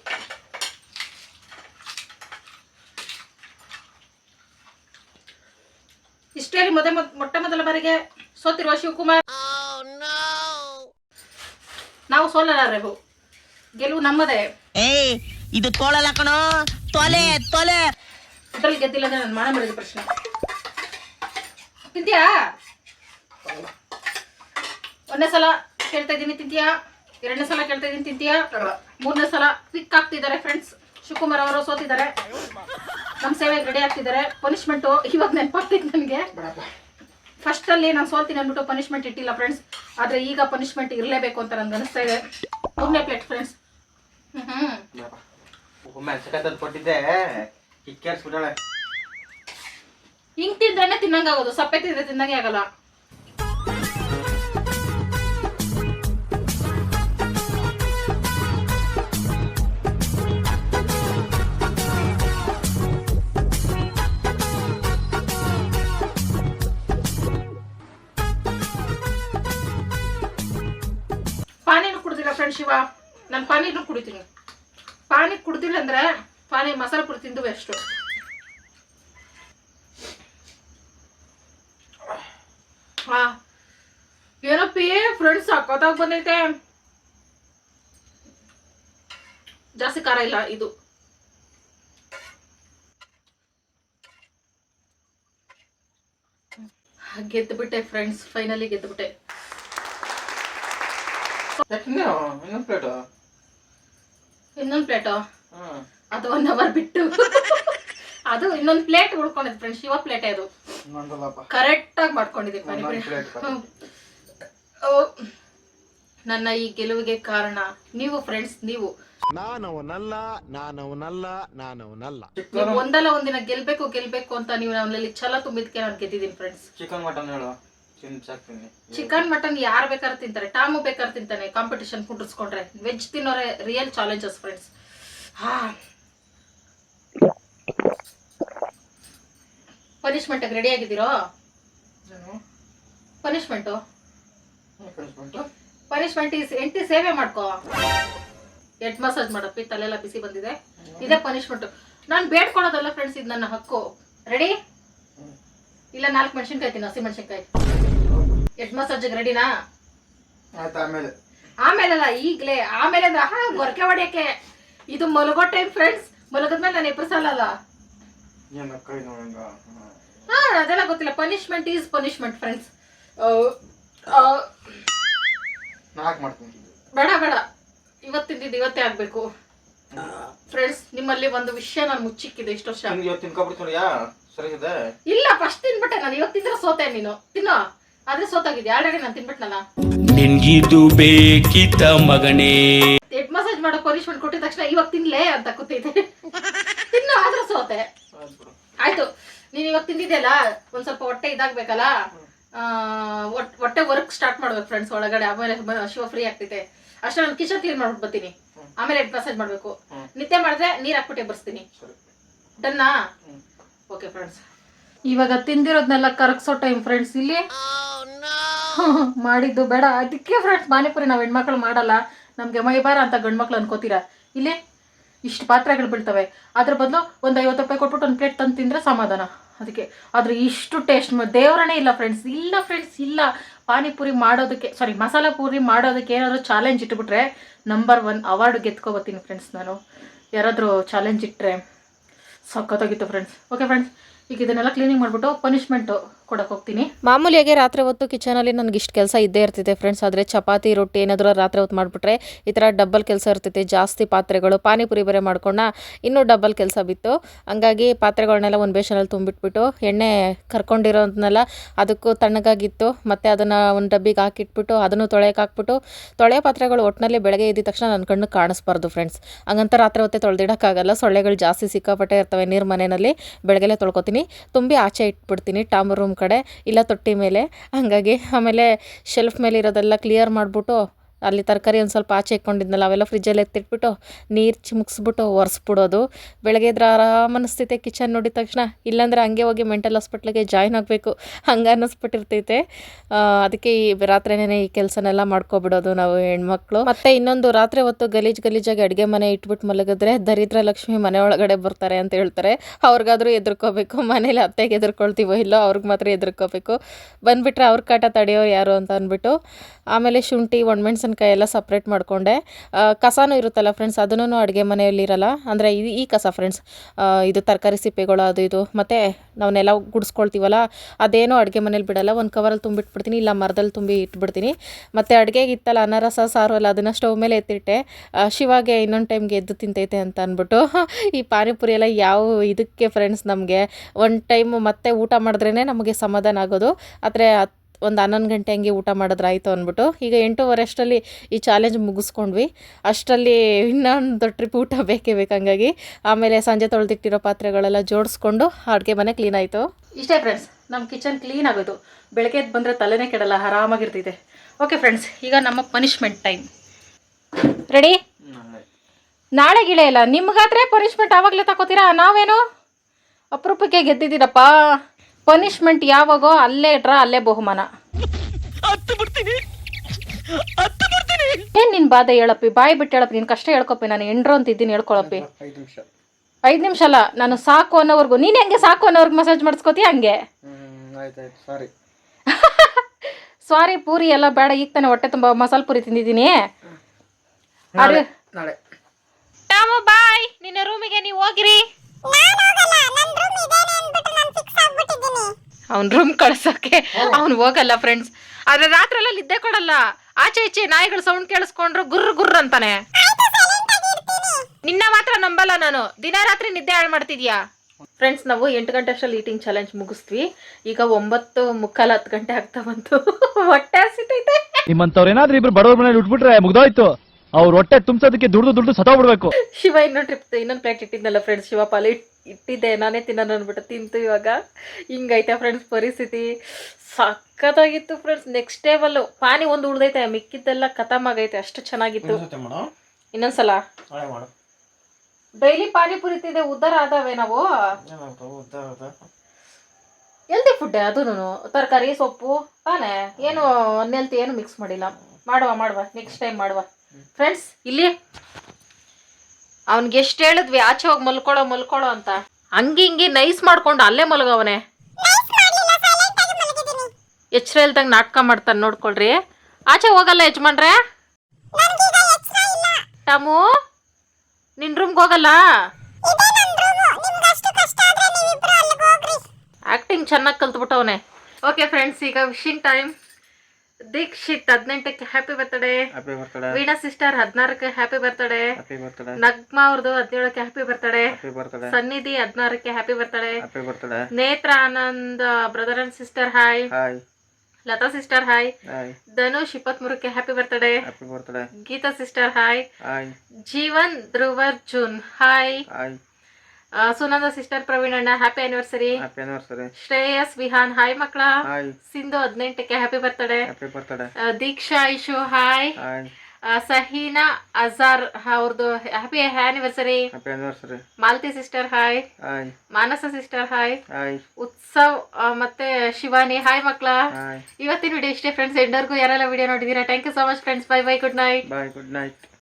ಇಷ್ಟೇ ಮೊದಲ ಮೊಟ್ಟ ಮೊದಲ ಬಾರಿಗೆ ಸೋತಿರುವ ಶಿವಕುಮಾರ್. ನಾವು ಸೋಲಲಾರೆವು ಗೆಲುವು ನಮ್ಮದೇ. ಇದು ತೋಳಲ್ಲ ಕಣೋ. ತೊಲೆ ತೊಲೆ. ಅದ್ರಲ್ಲಿ ಗೆದ್ದಿಲ್ಲ ಅಂದ್ರೆ ನಾನು ಮಾಡ ಮಾಡಿದ ಪ್ರಶ್ನೆ. ತಿಂತೀಯಾ ಒಂದೇ ಸಲ. ಕೇಳ್ತಾ ಇದ್ದೀನಿ ತಿಂತೀಯಾ? ಎರಡನೇ ಸಲ ಕೇಳ್ತಾ ಇದ್ದೀನಿ ತಿಂತೀಯಾ? ಮೂರನೇ ಸಲ ಕ್ವಿಕ್ ಆಗ್ತಿದ್ದಾರೆ ಫ್ರೆಂಡ್ಸ್ ಶಿವಕುಮಾರ್ ಅವರು ಸೋತಿದ್ದಾರೆ. ನಮ್ಮ ಸೇವೆ ರೆಡಿ ಆಗ್ತಿದ್ದಾರೆ. ಪನಿಷ್ಮೆಂಟು ಇವಾಗ ನೆನಪಾಗ್ತೈತೆ ನನಗೆ. ಫಸ್ಟ್ ಅಲ್ಲಿ ನಾನು ಸೋಲ್ತೀನಿ ಅಂದ್ಬಿಟ್ಟು ಪನಿಷ್ಮೆಂಟ್ ಇಟ್ಟಿಲ್ಲ ಫ್ರೆಂಡ್ಸ್ ಆದ್ರೆ ಈಗ ಪನಿಷ್ಮೆಂಟ್ ಇರಲೇಬೇಕು ಅಂತ ನನ್ಗೆ ಅನಿಸ್ತಾ ಇದೆ. ಮೂರನೇ ಪ್ಲೇಟ್ ಫ್ರೆಂಡ್ಸ್ ಕೊಟ್ಟಿದ್ದೆ. ಕಿಕ್ಕೇರ್ಸ್ಬಿಟ್ಟಾಳೆ ಹಿಂಗ್ ತಿಂದ್ರೆ ತಿನ್ನಂಗಾಗೋದು ಸಪ್ಪೆ ತಿಂದ್ರೆ ತಿನ್ನಂಗೆ ಆಗಲ್ಲ. ಬೇಡಪ್ಪ ನಾನು ಪಾನಿನೂ ಕುಡಿತೀನಿ. ಪಾನಿ ಕುಡ್ದಿಲ್ಲ ಅಂದ್ರೆ ಪಾನಿ ಮಸಾಲೆ ಪುಡಿ ತಿಂದು ಎಷ್ಟು ಹಾ ಏನಪ್ಪಿ ಫ್ರೆಂಡ್ಸ್ ಸಕ್ಕತ್ತಾಗಿ ಬಂದೈತೆ. ಜಾಸ್ತಿ ಖಾರ ಇಲ್ಲ ಇದು. ಗೆದ್ದುಬಿಟ್ಟೆ ಫ್ರೆಂಡ್ಸ್ ಫೈನಲಿ ಗೆದ್ದು ಬಿಟ್ಟೆ ಯಾಕೆ ಇನ್ನೂ ಇನ್ನೊಂದು ಪ್ಲೇಟು. ಇನ್ನೊಂದು ಪ್ಲೇಟು? ಹಾಂ. ಅದು ಒನ್ ಅವರ್ ಬಿಟ್ಟು. ಅದು ಇನ್ನೊಂದು ಪ್ಲೇಟ್ ಉಳ್ಕೊಂಡಿದ್ ಫ್ರೆಂಡ್ಸ್ ಶಿವ ಪ್ಲೇಟ್ ಅದು. ಕರೆಕ್ಟ್ ಕರೆಕ್ಟಾಗಿ ಮಾಡ್ಕೊಂಡಿದ್ದೀನಿ ಪಾನಿಪುರಿ ನನ್ನ ಈ ಗೆಲುವಿಗೆ ಕಾರಣ ನೀವು ಫ್ರೆಂಡ್ಸ್ ನೀವು. ನಾನವನಲ್ಲ ನಾನವನಲ್ಲ ನಾನವನಲ್ಲ. ನೀವು ಒಂದಲ್ಲ ಒಂದಿನ ಗೆಲ್ಬೇಕು ಗೆಲ್ಬೇಕು ಅಂತ ನೀವು ನನ್ನಲ್ಲಿ ಛಲ ತುಂಬಿದ್ಕೆ ನಾನು ಗೆದ್ದಿದ್ದೀನಿ ಫ್ರೆಂಡ್ಸ್ ಚಿಕನ್ ಮಟನ್ ಹೇಳು. ಚಿಕನ್ ಮಟನ್ ಯಾರು ಬೇಕಾದ್ರೆ ತಿಂತಾರೆ. ಟಾಮು ಬೇಕಾದ್ರೆ ತಿಂತಾನೆ ಕಾಂಪಿಟೇಷನ್ ಕುಂಡ್ರಿಸ್ಕೊಂಡ್ರೆ. ವೆಜ್ ತಿನ್ನೋರೆ ರಿಯಲ್ ಚಾಲೆಂಜಸ್ ಫ್ರೆಂಡ್ಸ್ ಹಾ. ಪನಿಷ್ಮೆಂಟ್ ರೆಡಿ ಆಗಿದ್ದೀರೋ? ಪನಿಶ್ಮೆಂಟು ಪನಿಷ್ಮೆಂಟ್ ಈಸ್ ಎಂಟಿ ಸೇವೆ ಮಾಡ್ಕೋ. ಹೆಡ್ ಮಸಾಜ್ ಮಾಡಪ್ಪಿ ತಲೆಲ್ಲ ಬಿಸಿ ಬಂದಿದೆ. ಇದೇ ಪನಿಷ್ಮೆಂಟ್ ನಾನು ಬೇಡ್ಕೊಳೋದಲ್ಲ ಫ್ರೆಂಡ್ಸ್ ಇದು ನನ್ನ ಹಕ್ಕು. ರೆಡಿ ಇಲ್ಲ ನಾಲ್ಕು ಮೆಣಸಿನ್ಕಾಯಿ ತಿನ್ನು ಹಸಿ ಮೆಣಸಿನ್ಕಾಯಿ. ಹೆಡ್ ಮಸಾಜಿಗೆ ರೆಡಿನಾ ಆಯ್ತು ಆಮೇಲೆ. ಆಮೇಲಲ್ಲ ಈಗ್ಲೇ ಆಮೇಲೆ ಅಂದ್ರೆ ಹಾ ಗೊರಕೆ ಹೊಡಿಯಕ್ಕೆ. ಇದು ಮಲಗೋ ಟೈಮ್ ಫ್ರೆಂಡ್ಸ್ ಮಲಗದ್ಮೇಲೆ ನಾನು ಇಬ್ಬರು ಏನು ಕೈ ನೋಡಂಗ ಹಾ ಅದೆಲ್ಲ ಗೊತ್ತಿಲ್ಲ. ಪನಿಷ್ಮೆಂಟ್ ಈಸ್ ಪನಿಷ್ಮೆಂಟ್ ಫ್ರೆಂಡ್ಸ್ ನಾಲ್ಕು ಮಾಡ್ತೀನಿ. ಬೇಡ ಬೇಡ. ಇವತ್ತಿಂದಿದ್ದು ಇವತ್ತೇ ಆಗ್ಬೇಕು. ಫ್ರೆಂಡ್ಸ್ ನಿಮ್ಮಲ್ಲಿ ಒಂದು ವಿಷಯ ನಾನು ಮುಚ್ಚಿಕ್ಕಿದೆ ಇಷ್ಟು ವರ್ಷ ಇವತ್ತು ತಿನ್ಕೊಬಿಡ್ತೀಯಾ? ಸರಿ ಇದೆ. ಇಲ್ಲ ಫಸ್ಟ್ ತಿನ್ಬಿಟ್ಟೆ ನಾನು. ಇವತ್ತು ತಿಂದ್ರೆ ಸೋತೆ ನೀನು. ತಿನ್ನೋ. ಆದ್ರೆ ಸೋತಾಗಿದೆ ಆಲ್ರೆಡಿ ನಾನು ತಿನ್ಬಿಟ್ನಲ್ಲ. ನಿನ್ಗಿದು ಬೇಕಿತ್ತ ಮಗನೇ. ಹೆಡ್ ಮಸಾಜ್ ಮಾಡೋ ಪನಿಷ್ಮೆಂಟ್ ಕೊಟ್ಟಿದ ತಕ್ಷಣ ಇವಾಗ ತಿನ್ಲೇ ಅಂತ ಕೂತೈತೆ ತಿನ್ನು ಆದ್ರೆ ಸೋತೆ. ಆಯ್ತು. ನೀನ್ ಇವಾಗ ತಿಂದಿದ್ದೆಲ್ಲ ಒಂದ್ ಸ್ವಲ್ಪ ಹೊಟ್ಟೆ ಇದಾಗ್ಬೇಕಲ್ಲ? ಆ, ಹೊಟ್ಟೆ ವರ್ಕ್ ಸ್ಟಾರ್ಟ್ ಮಾಡ್ಬೇಕು ಫ್ರೆಂಡ್ಸ್ ಒಳಗಡೆ. ಆಮೇಲೆ ಶಿವ ಫ್ರೀ ಆಗ್ತೈತೆ. ಅಷ್ಟೇ ನಾನು ಕಿಚನ್ ಕ್ಲೀನ್ ಮಾಡ್ಬಿಟ್ಟು ಬರ್ತೀನಿ. ಆಮೇಲೆ ಹೆಡ್ ಮಸಾಜ್ ಮಾಡ್ಬೇಕು. ನಿತ್ಯ ಮಾಡಿದ್ರೆ ನೀರ್ ಹಾಕ್ಬಿಟ್ಟೆ ಬರ್ಸ್ತೀನಿ. ಡನ್ನಾ ಓಕೆ ಫ್ರೆಂಡ್ಸ್ ಇವಾಗ ತಿಂದಿರೋದ್ನೆಲ್ಲ ಕರಗ್ಸೋ ಟೈಮ್ ಫ್ರೆಂಡ್ಸ್ ಇಲ್ಲಿ? *laughs* ಮಾಡಿದ್ದು ಬೇಡ. ಅದಕ್ಕೆ ಫ್ರೆಂಡ್ಸ್ ಪಾನಿಪುರಿ ನಾವು ಹೆಣ್ಮಕ್ಳು ಮಾಡಲ್ಲ. ನಮಗೆ ಮೈಬಾರ ಅಂತ ಗಂಡ್ಮಕ್ಳು ಅನ್ಕೋತೀರಾ? ಇಲ್ಲಿ? ಇಷ್ಟು ಪಾತ್ರೆಗಳು ಬೀಳ್ತವೆ. ಅದ್ರ ಬದಲು ಒಂದು ಐವತ್ತು ರೂಪಾಯಿ ಕೊಟ್ಬಿಟ್ಟು ಒಂದು ಪ್ಲೇಟ್ ತಂದು ತಿಂದರೆ ಸಮಾಧಾನ. ಅದಕ್ಕೆ. ಆದರೆ ಇಷ್ಟು ಟೇಸ್ಟ್ ದೇವರನೇ ಇಲ್ಲ ಫ್ರೆಂಡ್ಸ್ ಇಲ್ಲ ಫ್ರೆಂಡ್ಸ್ ಇಲ್ಲ. ಪಾನಿಪುರಿ ಮಾಡೋದಕ್ಕೆ ಸಾರಿ ಮಸಾಲ ಪೂರಿ ಮಾಡೋದಕ್ಕೆ ಏನಾದರೂ ಚಾಲೆಂಜ್ ಇಟ್ಬಿಟ್ರೆ ನಂಬರ್ ಒನ್ ಅವಾರ್ಡ್ ಗೆದ್ಕೊಬತ್ತೀನಿ ಫ್ರೆಂಡ್ಸ್ ನಾನು. ಯಾರಾದರೂ ಚಾಲೆಂಜ್ ಇಟ್ಟರೆ ಸಖತ್ತಾಗಿತ್ತು ಫ್ರೆಂಡ್ಸ್ ಓಕೆ ಫ್ರೆಂಡ್ಸ್ ಈಗ ಇದನ್ನೆಲ್ಲ ಕ್ಲೀನಿಂಗ್ ಮಾಡಿಬಿಟ್ಟು ಪನಿಷ್ಮೆಂಟು ಕೊಡಕ್ಕೆ ಹೋಗ್ತೀನಿ. ಮಾಮೂಲಿಯಾಗಿ ರಾತ್ರಿ ಹೊತ್ತು ಕಿಚನಲ್ಲಿ ನನಗೆ ಇಷ್ಟು ಕೆಲಸ ಇದ್ದೇ ಇರ್ತಿದೆ ಫ್ರೆಂಡ್ಸ್ ಆದರೆ ಚಪಾತಿ, ರೊಟ್ಟಿ ಏನಾದರೂ ರಾತ್ರಿ ಹೊತ್ತು ಮಾಡಿಬಿಟ್ರೆ ಈ ಥರ ಡಬ್ಬಲ್ ಕೆಲಸ ಇರ್ತೈತೆ. ಜಾಸ್ತಿ ಪಾತ್ರೆಗಳು, ಪಾನಿಪುರಿ ಬೇರೆ ಮಾಡ್ಕೊಂಡ ಇನ್ನೂ ಡಬ್ಬಲ್ ಕೆಲಸ ಬಿತ್ತು. ಹಂಗಾಗಿ ಪಾತ್ರೆಗಳನ್ನೆಲ್ಲ ಒಂದು ಬೇಷನಲ್ಲಿ ತುಂಬಿಟ್ಬಿಟ್ಟು ಎಣ್ಣೆ ಕರ್ಕೊಂಡಿರೋದನ್ನೆಲ್ಲ ಅದಕ್ಕೂ ತಣ್ಣಗಾಗಿತ್ತು. ಮತ್ತು ಅದನ್ನು ಒಂದು ಡಬ್ಬಿಗೆ ಹಾಕಿಟ್ಬಿಟ್ಟು ಅದನ್ನು ತೊಳೆಯಕ್ಕೆ ಹಾಕ್ಬಿಟ್ಟು ತೊಳೆ ಪಾತ್ರೆಗಳು ಒಟ್ಟಿನಲ್ಲಿ ಬೆಳಗ್ಗೆ ಎದ್ದ ತಕ್ಷಣ ನನ್ನ ಕಣ್ಣು ಕಾಣಿಸ್ಬಾರ್ದು ಫ್ರೆಂಡ್ಸ್ ಹಂಗಂತ ರಾತ್ರಿ ಹೊತ್ತೆ ತೊಳೆದಿಡೋಕ್ಕಾಗಲ್ಲ. ಸೊಳ್ಳೆಗಳು ಜಾಸ್ತಿ ಸಿಕ್ಕಾಪಟ್ಟೆ ಇರ್ತವೆ ನೀರು ಮನೆಯಲ್ಲಿ. ಬೆಳಗ್ಗೆಲೆ ತೊಳ್ಕೊತೀನಿ. ತುಂಬಿ ಆಚೆ ಇಟ್ಬಿಡ್ತೀನಿ. ಟಾಮ್ ರೂಮ್ ಕಡೆ ಇಲ್ಲ ತೊಟ್ಟಿ ಮೇಲೆ. ಹಾಗಾಗಿ ಆಮೇಲೆ ಶೆಲ್ಫ್ ಮೇಲೆ ಇರೋದೆಲ್ಲ ಕ್ಲಿಯರ್ ಮಾಡಿಬಿಟ್ಟು ಅಲ್ಲಿ ತರಕಾರಿ ಒಂದು ಸ್ವಲ್ಪ ಆಚೆ ಇಟ್ಕೊಂಡಿದ್ನಲ್ಲ ಅವೆಲ್ಲ ಫ್ರಿಜ್ಜಲ್ಲಿ ಎತ್ತಿಟ್ಬಿಟ್ಟು ನೀರು ಚಿಮುಕ್ಸ್ಬಿಟ್ಟು ಒರೆಸ್ಬಿಡೋದು. ಬೆಳಗ್ಗೆ ಎದ್ರೆ ಆರಾಮ ಅನಿಸ್ತೈತೆ ಕಿಚನ್ ನೋಡಿದ ತಕ್ಷಣ. ಇಲ್ಲಾಂದ್ರೆ ಹಂಗೆ ಹೋಗಿ ಮೆಂಟಲ್ ಹಾಸ್ಪಿಟ್ಲಿಗೆ ಜಾಯ್ನ್ ಆಗಬೇಕು. ಹಂಗೆ ಅನ್ನಿಸ್ಬಿಟ್ಟಿರ್ತೈತೆ ಅದಕ್ಕೆ ಈ ರಾತ್ರಿನೇ ಈ ಕೆಲಸನೆಲ್ಲ ಮಾಡ್ಕೊಬಿಡೋದು ನಾವು ಹೆಣ್ಮಕ್ಳು. ಮತ್ತು ಇನ್ನೊಂದು ರಾತ್ರಿ ಹೊತ್ತು ಗಲೀಜ್ ಗಲೀಜಾಗಿ ಅಡುಗೆ ಮನೆ ಇಟ್ಬಿಟ್ಟು ಮಲಗಿದ್ರೆ ದರಿದ್ರ ಲಕ್ಷ್ಮಿ ಮನೆ ಒಳಗಡೆ ಬರ್ತಾರೆ ಅಂತ ಹೇಳ್ತಾರೆ. ಅವ್ರಿಗಾದರೂ ಎದುರ್ಕೋಬೇಕು. ಮನೇಲಿ ಅತ್ತೆಗೆ ಎದುರ್ಕೊಳ್ತೀವೋ ಇಲ್ಲೋ ಅವ್ರಿಗೆ ಮಾತ್ರ ಎದುರ್ಕೋಬೇಕು. ಬಂದುಬಿಟ್ರೆ ಅವ್ರ ಕಾಟ ತಡೆಯೋರು ಯಾರು ಅಂತ ಅಂದ್ಬಿಟ್ಟು ಆಮೇಲೆ ಶುಂಠಿ ಒಣಮೆಣ್ಸಿನ್ಕಾಯಿ ಎಲ್ಲ ಸಪ್ರೇಟ್ ಮಾಡಿಕೊಂಡೆ. ಕಸನೂ ಇರುತ್ತಲ್ಲ ಫ್ರೆಂಡ್ಸ್ ಅದನ್ನು ಅಡುಗೆ ಮನೆಯಲ್ಲಿ ಇರಲ್ಲ ಅಂದರೆ ಇದು ಈ ಕಸ ಫ್ರೆಂಡ್ಸ್ ಇದು ತರಕಾರಿ ಸಿಪ್ಪೆಗಳು, ಅದು ಇದು. ಮತ್ತು ನಾವನ್ನೆಲ್ಲ ಗುಡಿಸ್ಕೊಳ್ತೀವಲ್ಲ, ಅದೇನೋ ಅಡುಗೆ ಮನೇಲಿ ಬಿಡಲ್ಲ. ಒಂದು ಕವರಲ್ಲಿ ತುಂಬಿಟ್ಬಿಡ್ತೀನಿ, ಇಲ್ಲ ಮರದಲ್ಲಿ ತುಂಬಿ ಇಟ್ಬಿಡ್ತೀನಿ. ಮತ್ತು ಅಡುಗೆಗೆ ಇತ್ತಲ್ಲ, ಅನರಸ, ಸಾರು ಅಲ್ಲ ಅದನ್ನು ಸ್ಟವ್ ಮೇಲೆ ಎತ್ತಿಟ್ಟೆ. ಶಿವಾಗೆ ಇನ್ನೊಂದು ಟೈಮ್ಗೆ ಎದ್ದು ತಿಂತೈತೆ ಅಂತ ಅಂದ್ಬಿಟ್ಟು, *laughs* ಈ ಪಾನಿಪುರಿ ಎಲ್ಲ ಯಾವ ಇದಕ್ಕೆ ಫ್ರೆಂಡ್ಸ್ ನಮಗೆ? ಒಂದು ಟೈಮ್ ಮತ್ತೆ ಊಟ ಮಾಡಿದ್ರೇ ನಮಗೆ ಸಮಾಧಾನ ಆಗೋದು. ಆದರೆ ಒಂದು ಹನ್ನೊಂದು ಗಂಟೆ ಹಂಗೆ ಊಟ ಮಾಡಿದ್ರಾಯ್ತು ಅಂದ್ಬಿಟ್ಟು, ಈಗ ಎಂಟೂವರೆ ಅಷ್ಟರಲ್ಲಿ ಈ ಚಾಲೆಂಜ್ ಮುಗಿಸ್ಕೊಂಡ್ವಿ. ಅಷ್ಟರಲ್ಲಿ ಇನ್ನೊಂದು ಟ್ರಿಪ್ ಊಟ ಬೇಕೇ ಬೇಕು ಹಂಗಾಗಿ. ಆಮೇಲೆ ಸಂಜೆ ತೊಳೆದಿಟ್ಟಿರೋ ಪಾತ್ರೆಗಳೆಲ್ಲ ಜೋಡಿಸ್ಕೊಂಡು ಅಡುಗೆ ಮನೆ ಕ್ಲೀನ್ ಆಯಿತು. ಇಷ್ಟೇ ಫ್ರೆಂಡ್ಸ್ ನಮ್ಮ ಕಿಚನ್ ಕ್ಲೀನ್ ಆಗೋದು ಬೆಳಗ್ಗೆ ಬಂದರೆ ತಲೆನೇ ಕೆಡಲ್ಲ, ಆರಾಮಾಗಿರ್ತಿದೆ. ಓಕೆ ಫ್ರೆಂಡ್ಸ್ ಈಗ ನಮ್ಮ ಪನಿಷ್ಮೆಂಟ್ ಟೈಮ್ ರೆಡಿ ನಾಳೆ ಗಿಳೆ ಇಲ್ಲ, ನಿಮ್ಗಾದ್ರೆ ಪನಿಷ್ಮೆಂಟ್ ಆವಾಗಲೇ ತಗೋತೀರಾ ನಾವೇನು? ಅಪರೂಪಕ್ಕೆ ಗೆದ್ದಿದ್ದೀರಪ್ಪ. ಪನಿಷ್ಮೆಂಟ್ ಯಾವಾಗೋ ಅಲ್ಲೇ ಇಟ್ರ ಅಲ್ಲೇ ಬಹುಮಾನ. ಏನ್ ನಿನ್ ಬಾಧೆ ಹೇಳಪ್ಪಿ? ಬಾಯಿ ಬಿಟ್ಟು ಹೇಳಪ್ಪಿ ನಿನ್ ಕಷ್ಟ ಹೇಳ್ಕೊಪ್ಪಿ ನಾನು ಎಂಡ್ರು ಅಂತ ಇದ್ದೀನಿ ಹೇಳ್ಕೊಳಪ್ಪಿ. ಐದು ನಿಮಿಷ. ಅಲ್ಲ ನಾನು ಸಾಕು ಅನ್ನೋವರೆಗೂ. ನೀನ್ ಹೆಂಗೆ ಸಾಕು ಅನ್ನೋರ್ಗು ಮಸಾಜ್ ಮಾಡಿಸ್ಕೋತಿ ಹಂಗೆ? ಹ್ಮ್ ಆಯ್ತು ಆಯ್ತು ಸಾರಿ ಸಾರಿ ಪೂರಿ ಎಲ್ಲ ಬೇಡ ಈಗ ತಾನೆ ಹೊಟ್ಟೆ ತುಂಬಾ ಮಸಾಲ ಪೂರಿ ತಿಂದಿದ್ದೀನಿ. ಬಾಯ್. ನಿನ್ನ ರೂಮಿಗೆ ನೀವು ಹೋಗಿರಿ. ಅವ್ನ ರೂಮ್ ಕಳ್ಸೋಕೆ. ಅವ್ನು ಹೋಗಲ್ಲ ಫ್ರೆಂಡ್ಸ್ ಆದ್ರೆ ರಾತ್ರಿ ಎಲ್ಲ ನಿದ್ದೆ ಕೊಡಲ್ಲ. ಆಚೆ ಈಚೆ ನಾಯಿಗಳು ಸೌಂಡ್ ಕೇಳಿಸ್ಕೊಂಡ್ರು ಗುರ್ರ ಗುರ್ರ ಅಂತಾನೆ. ನಿನ್ನ ಮಾತ್ರ ನಂಬಲ್ಲ ನಾನು. ದಿನ ರಾತ್ರಿ ನಿದ್ದೆ ಹಾಳು ಮಾಡ್ತಿದ್ಯಾ? ಫ್ರೆಂಡ್ಸ್ ನಾವು ಎಂಟು ಗಂಟೆ ಅಷ್ಟರಲ್ಲಿ ಈಟಿಂಗ್ ಚಾಲೆಂಜ್ ಮುಗಿಸ್ತೀವಿ ಈಗ ಒಂಬತ್ತು ಮುಕ್ಕಾಲು ಹತ್ತು ಗಂಟೆ ಆಗ್ತಾ ಬಂತು. *laughs* ಹೊಟ್ಟೆ ಹಸಿತೈತೆ. ನಿಮ್ಮಂತವ್ರ ಏನಾದ್ರೂ ಇಬ್ರು ಬಡವ್ರ ಮನೇಲಿ ಉಟ್ಬಿಟ್ರೆ ಮುಗ್ದೋಯ್ತು. ಅವ್ರ ಹೊಟ್ಟೆ ತುಂಬಿಸೋದಕ್ಕೆ ದುಡ್ದು ದುಡ್ಡು ಬಿಡ್ಬೇಕು ಶಿವ ಇನ್ನೊಂದು ಟ್ರಿಪ್ ಇನ್ನೊಂದು ಪ್ಯಾಕ್ ಇಟ್ಟಿದ್ನಲ್ಲ ಫ್ರೆಂಡ್ಸ್ ಶಿವ ಪಾಲು. ಇಟ್ ಇಟ್ಟಿದ್ದೆ ನಾನೇ ತಿನ್ನೋಣ ಅಂದ್ಬಿಟ್ಟು ತಿಂತು ಇವಾಗ. ಹಿಂಗೈತೆ ಫ್ರೆಂಡ್ಸ್ ಪರಿಸ್ಥಿತಿ ಸಖತ್ತಾಗಿತ್ತು ಫ್ರೆಂಡ್ಸ್ ನೆಕ್ಸ್ಟ್ ಟೇಬಲ್ಲು ಪಾನಿ ಒಂದು ಉಳ್ದೈತೆ ಮಿಕ್ಕಿದ್ದೆಲ್ಲ ಖತಮ್ ಆಗೈತೆ ಅಷ್ಟು ಚೆನ್ನಾಗಿತ್ತು. ಇನ್ನೊಂದ್ಸಲ. ಡೈಲಿ ಪಾನಿಪುರಿ ತಿಂದೆ ಉದ್ದಾರ ಆದವೆ ನಾವು? ಎಲ್ತಿ ಫುಡ್ ಅದೂ ತರಕಾರಿ ಸೊಪ್ಪು ತಾನೇ? ಏನು ಅನ್ನೆಲ್ತಿ ಏನು ಮಿಕ್ಸ್ ಮಾಡಿಲ್ಲ. ಮಾಡುವ ಮಾಡುವ. ನೆಕ್ಸ್ಟ್ ಟೈಮ್ ಮಾಡುವ. ಫ್ರೆಂಡ್ಸ್ ಇಲ್ಲಿ ಅವ್ನಿಗೆ ಎಷ್ಟು ಹೇಳಿದ್ವಿ? ಆಚೆ ಹೋಗಿ ಮಲ್ಕೊಳೋ ಮಲ್ಕೊಳೋ ಅಂತ. ಹಂಗೆ ಹಿಂಗೆ ನೈಸ್ ಮಾಡ್ಕೊಂಡು ಅಲ್ಲೇ ಮಲಗವನೆ. ಎಚ್ಚರ ಇಲ್ದಂಗ ನಾಟಕ ಮಾಡ್ತಾನೆ ನೋಡ್ಕೊಳ್ರಿ. ಆಚೆ ಹೋಗಲ್ಲ ಯಜಮಾನ್ರೆ? ಟಮು ನಿನ್ ರೂಮ್ಗೆ ಹೋಗಲ್ಲ? ಆಕ್ಟಿಂಗ್ ಚೆನ್ನಾಗಿ ಕಲ್ತ್ಬಿಟ್ಟವನೆ. ಓಕೆ ಫ್ರೆಂಡ್ಸ್ ಈಗ wishing time Dikshit ಹದಿನೆಂಟಕ್ಕೆ happy birthday happy birthday Veena sister ಹದಿನಾರಕ್ಕೆ happy birthday happy birthday Nagma ಅವ್ರದ್ದು ಹದಿನೇಳಕ್ಕೆ happy birthday happy birthday Sannidhi ಹದಿನಾರಕ್ಕೆ happy birthday happy birthday Netra Anand brother and sister hi hi Latha sister hi Dhanush ಇಪ್ಪತ್ಮೂರಕ್ಕೆ happy birthday happy birthday Geetha sister hi hi Jeevan Dhruvarjun hi Sunanda sister Praveen ಅಣ್ಣ happy anniversary happy anniversary Shreyas Vihaan hi ಮಕ್ಕಳ. Sindhu ಹದಿನೆಂಟಕ್ಕೆ happy birthday happy birthday Deeksha Aishu hi Saheena Azhar ಅವ್ರದ್ದು happy anniversary happy anniversary Malathi sister hi Manasa sister hi Utsav ಮತ್ತೆ ಶಿವಾನಿ ಹಾಯ್ ಮಕ್ಕಳ. ಇವತ್ತಿನ ವಿಡಿಯೋ ಇಷ್ಟೇ ಫ್ರೆಂಡ್ಸ್ ಎಂಡರ್ಗೂ ಯಾರೆಲ್ಲ video ನೋಡಿದೀರಾ thank you so much friends bye bye good night bye good night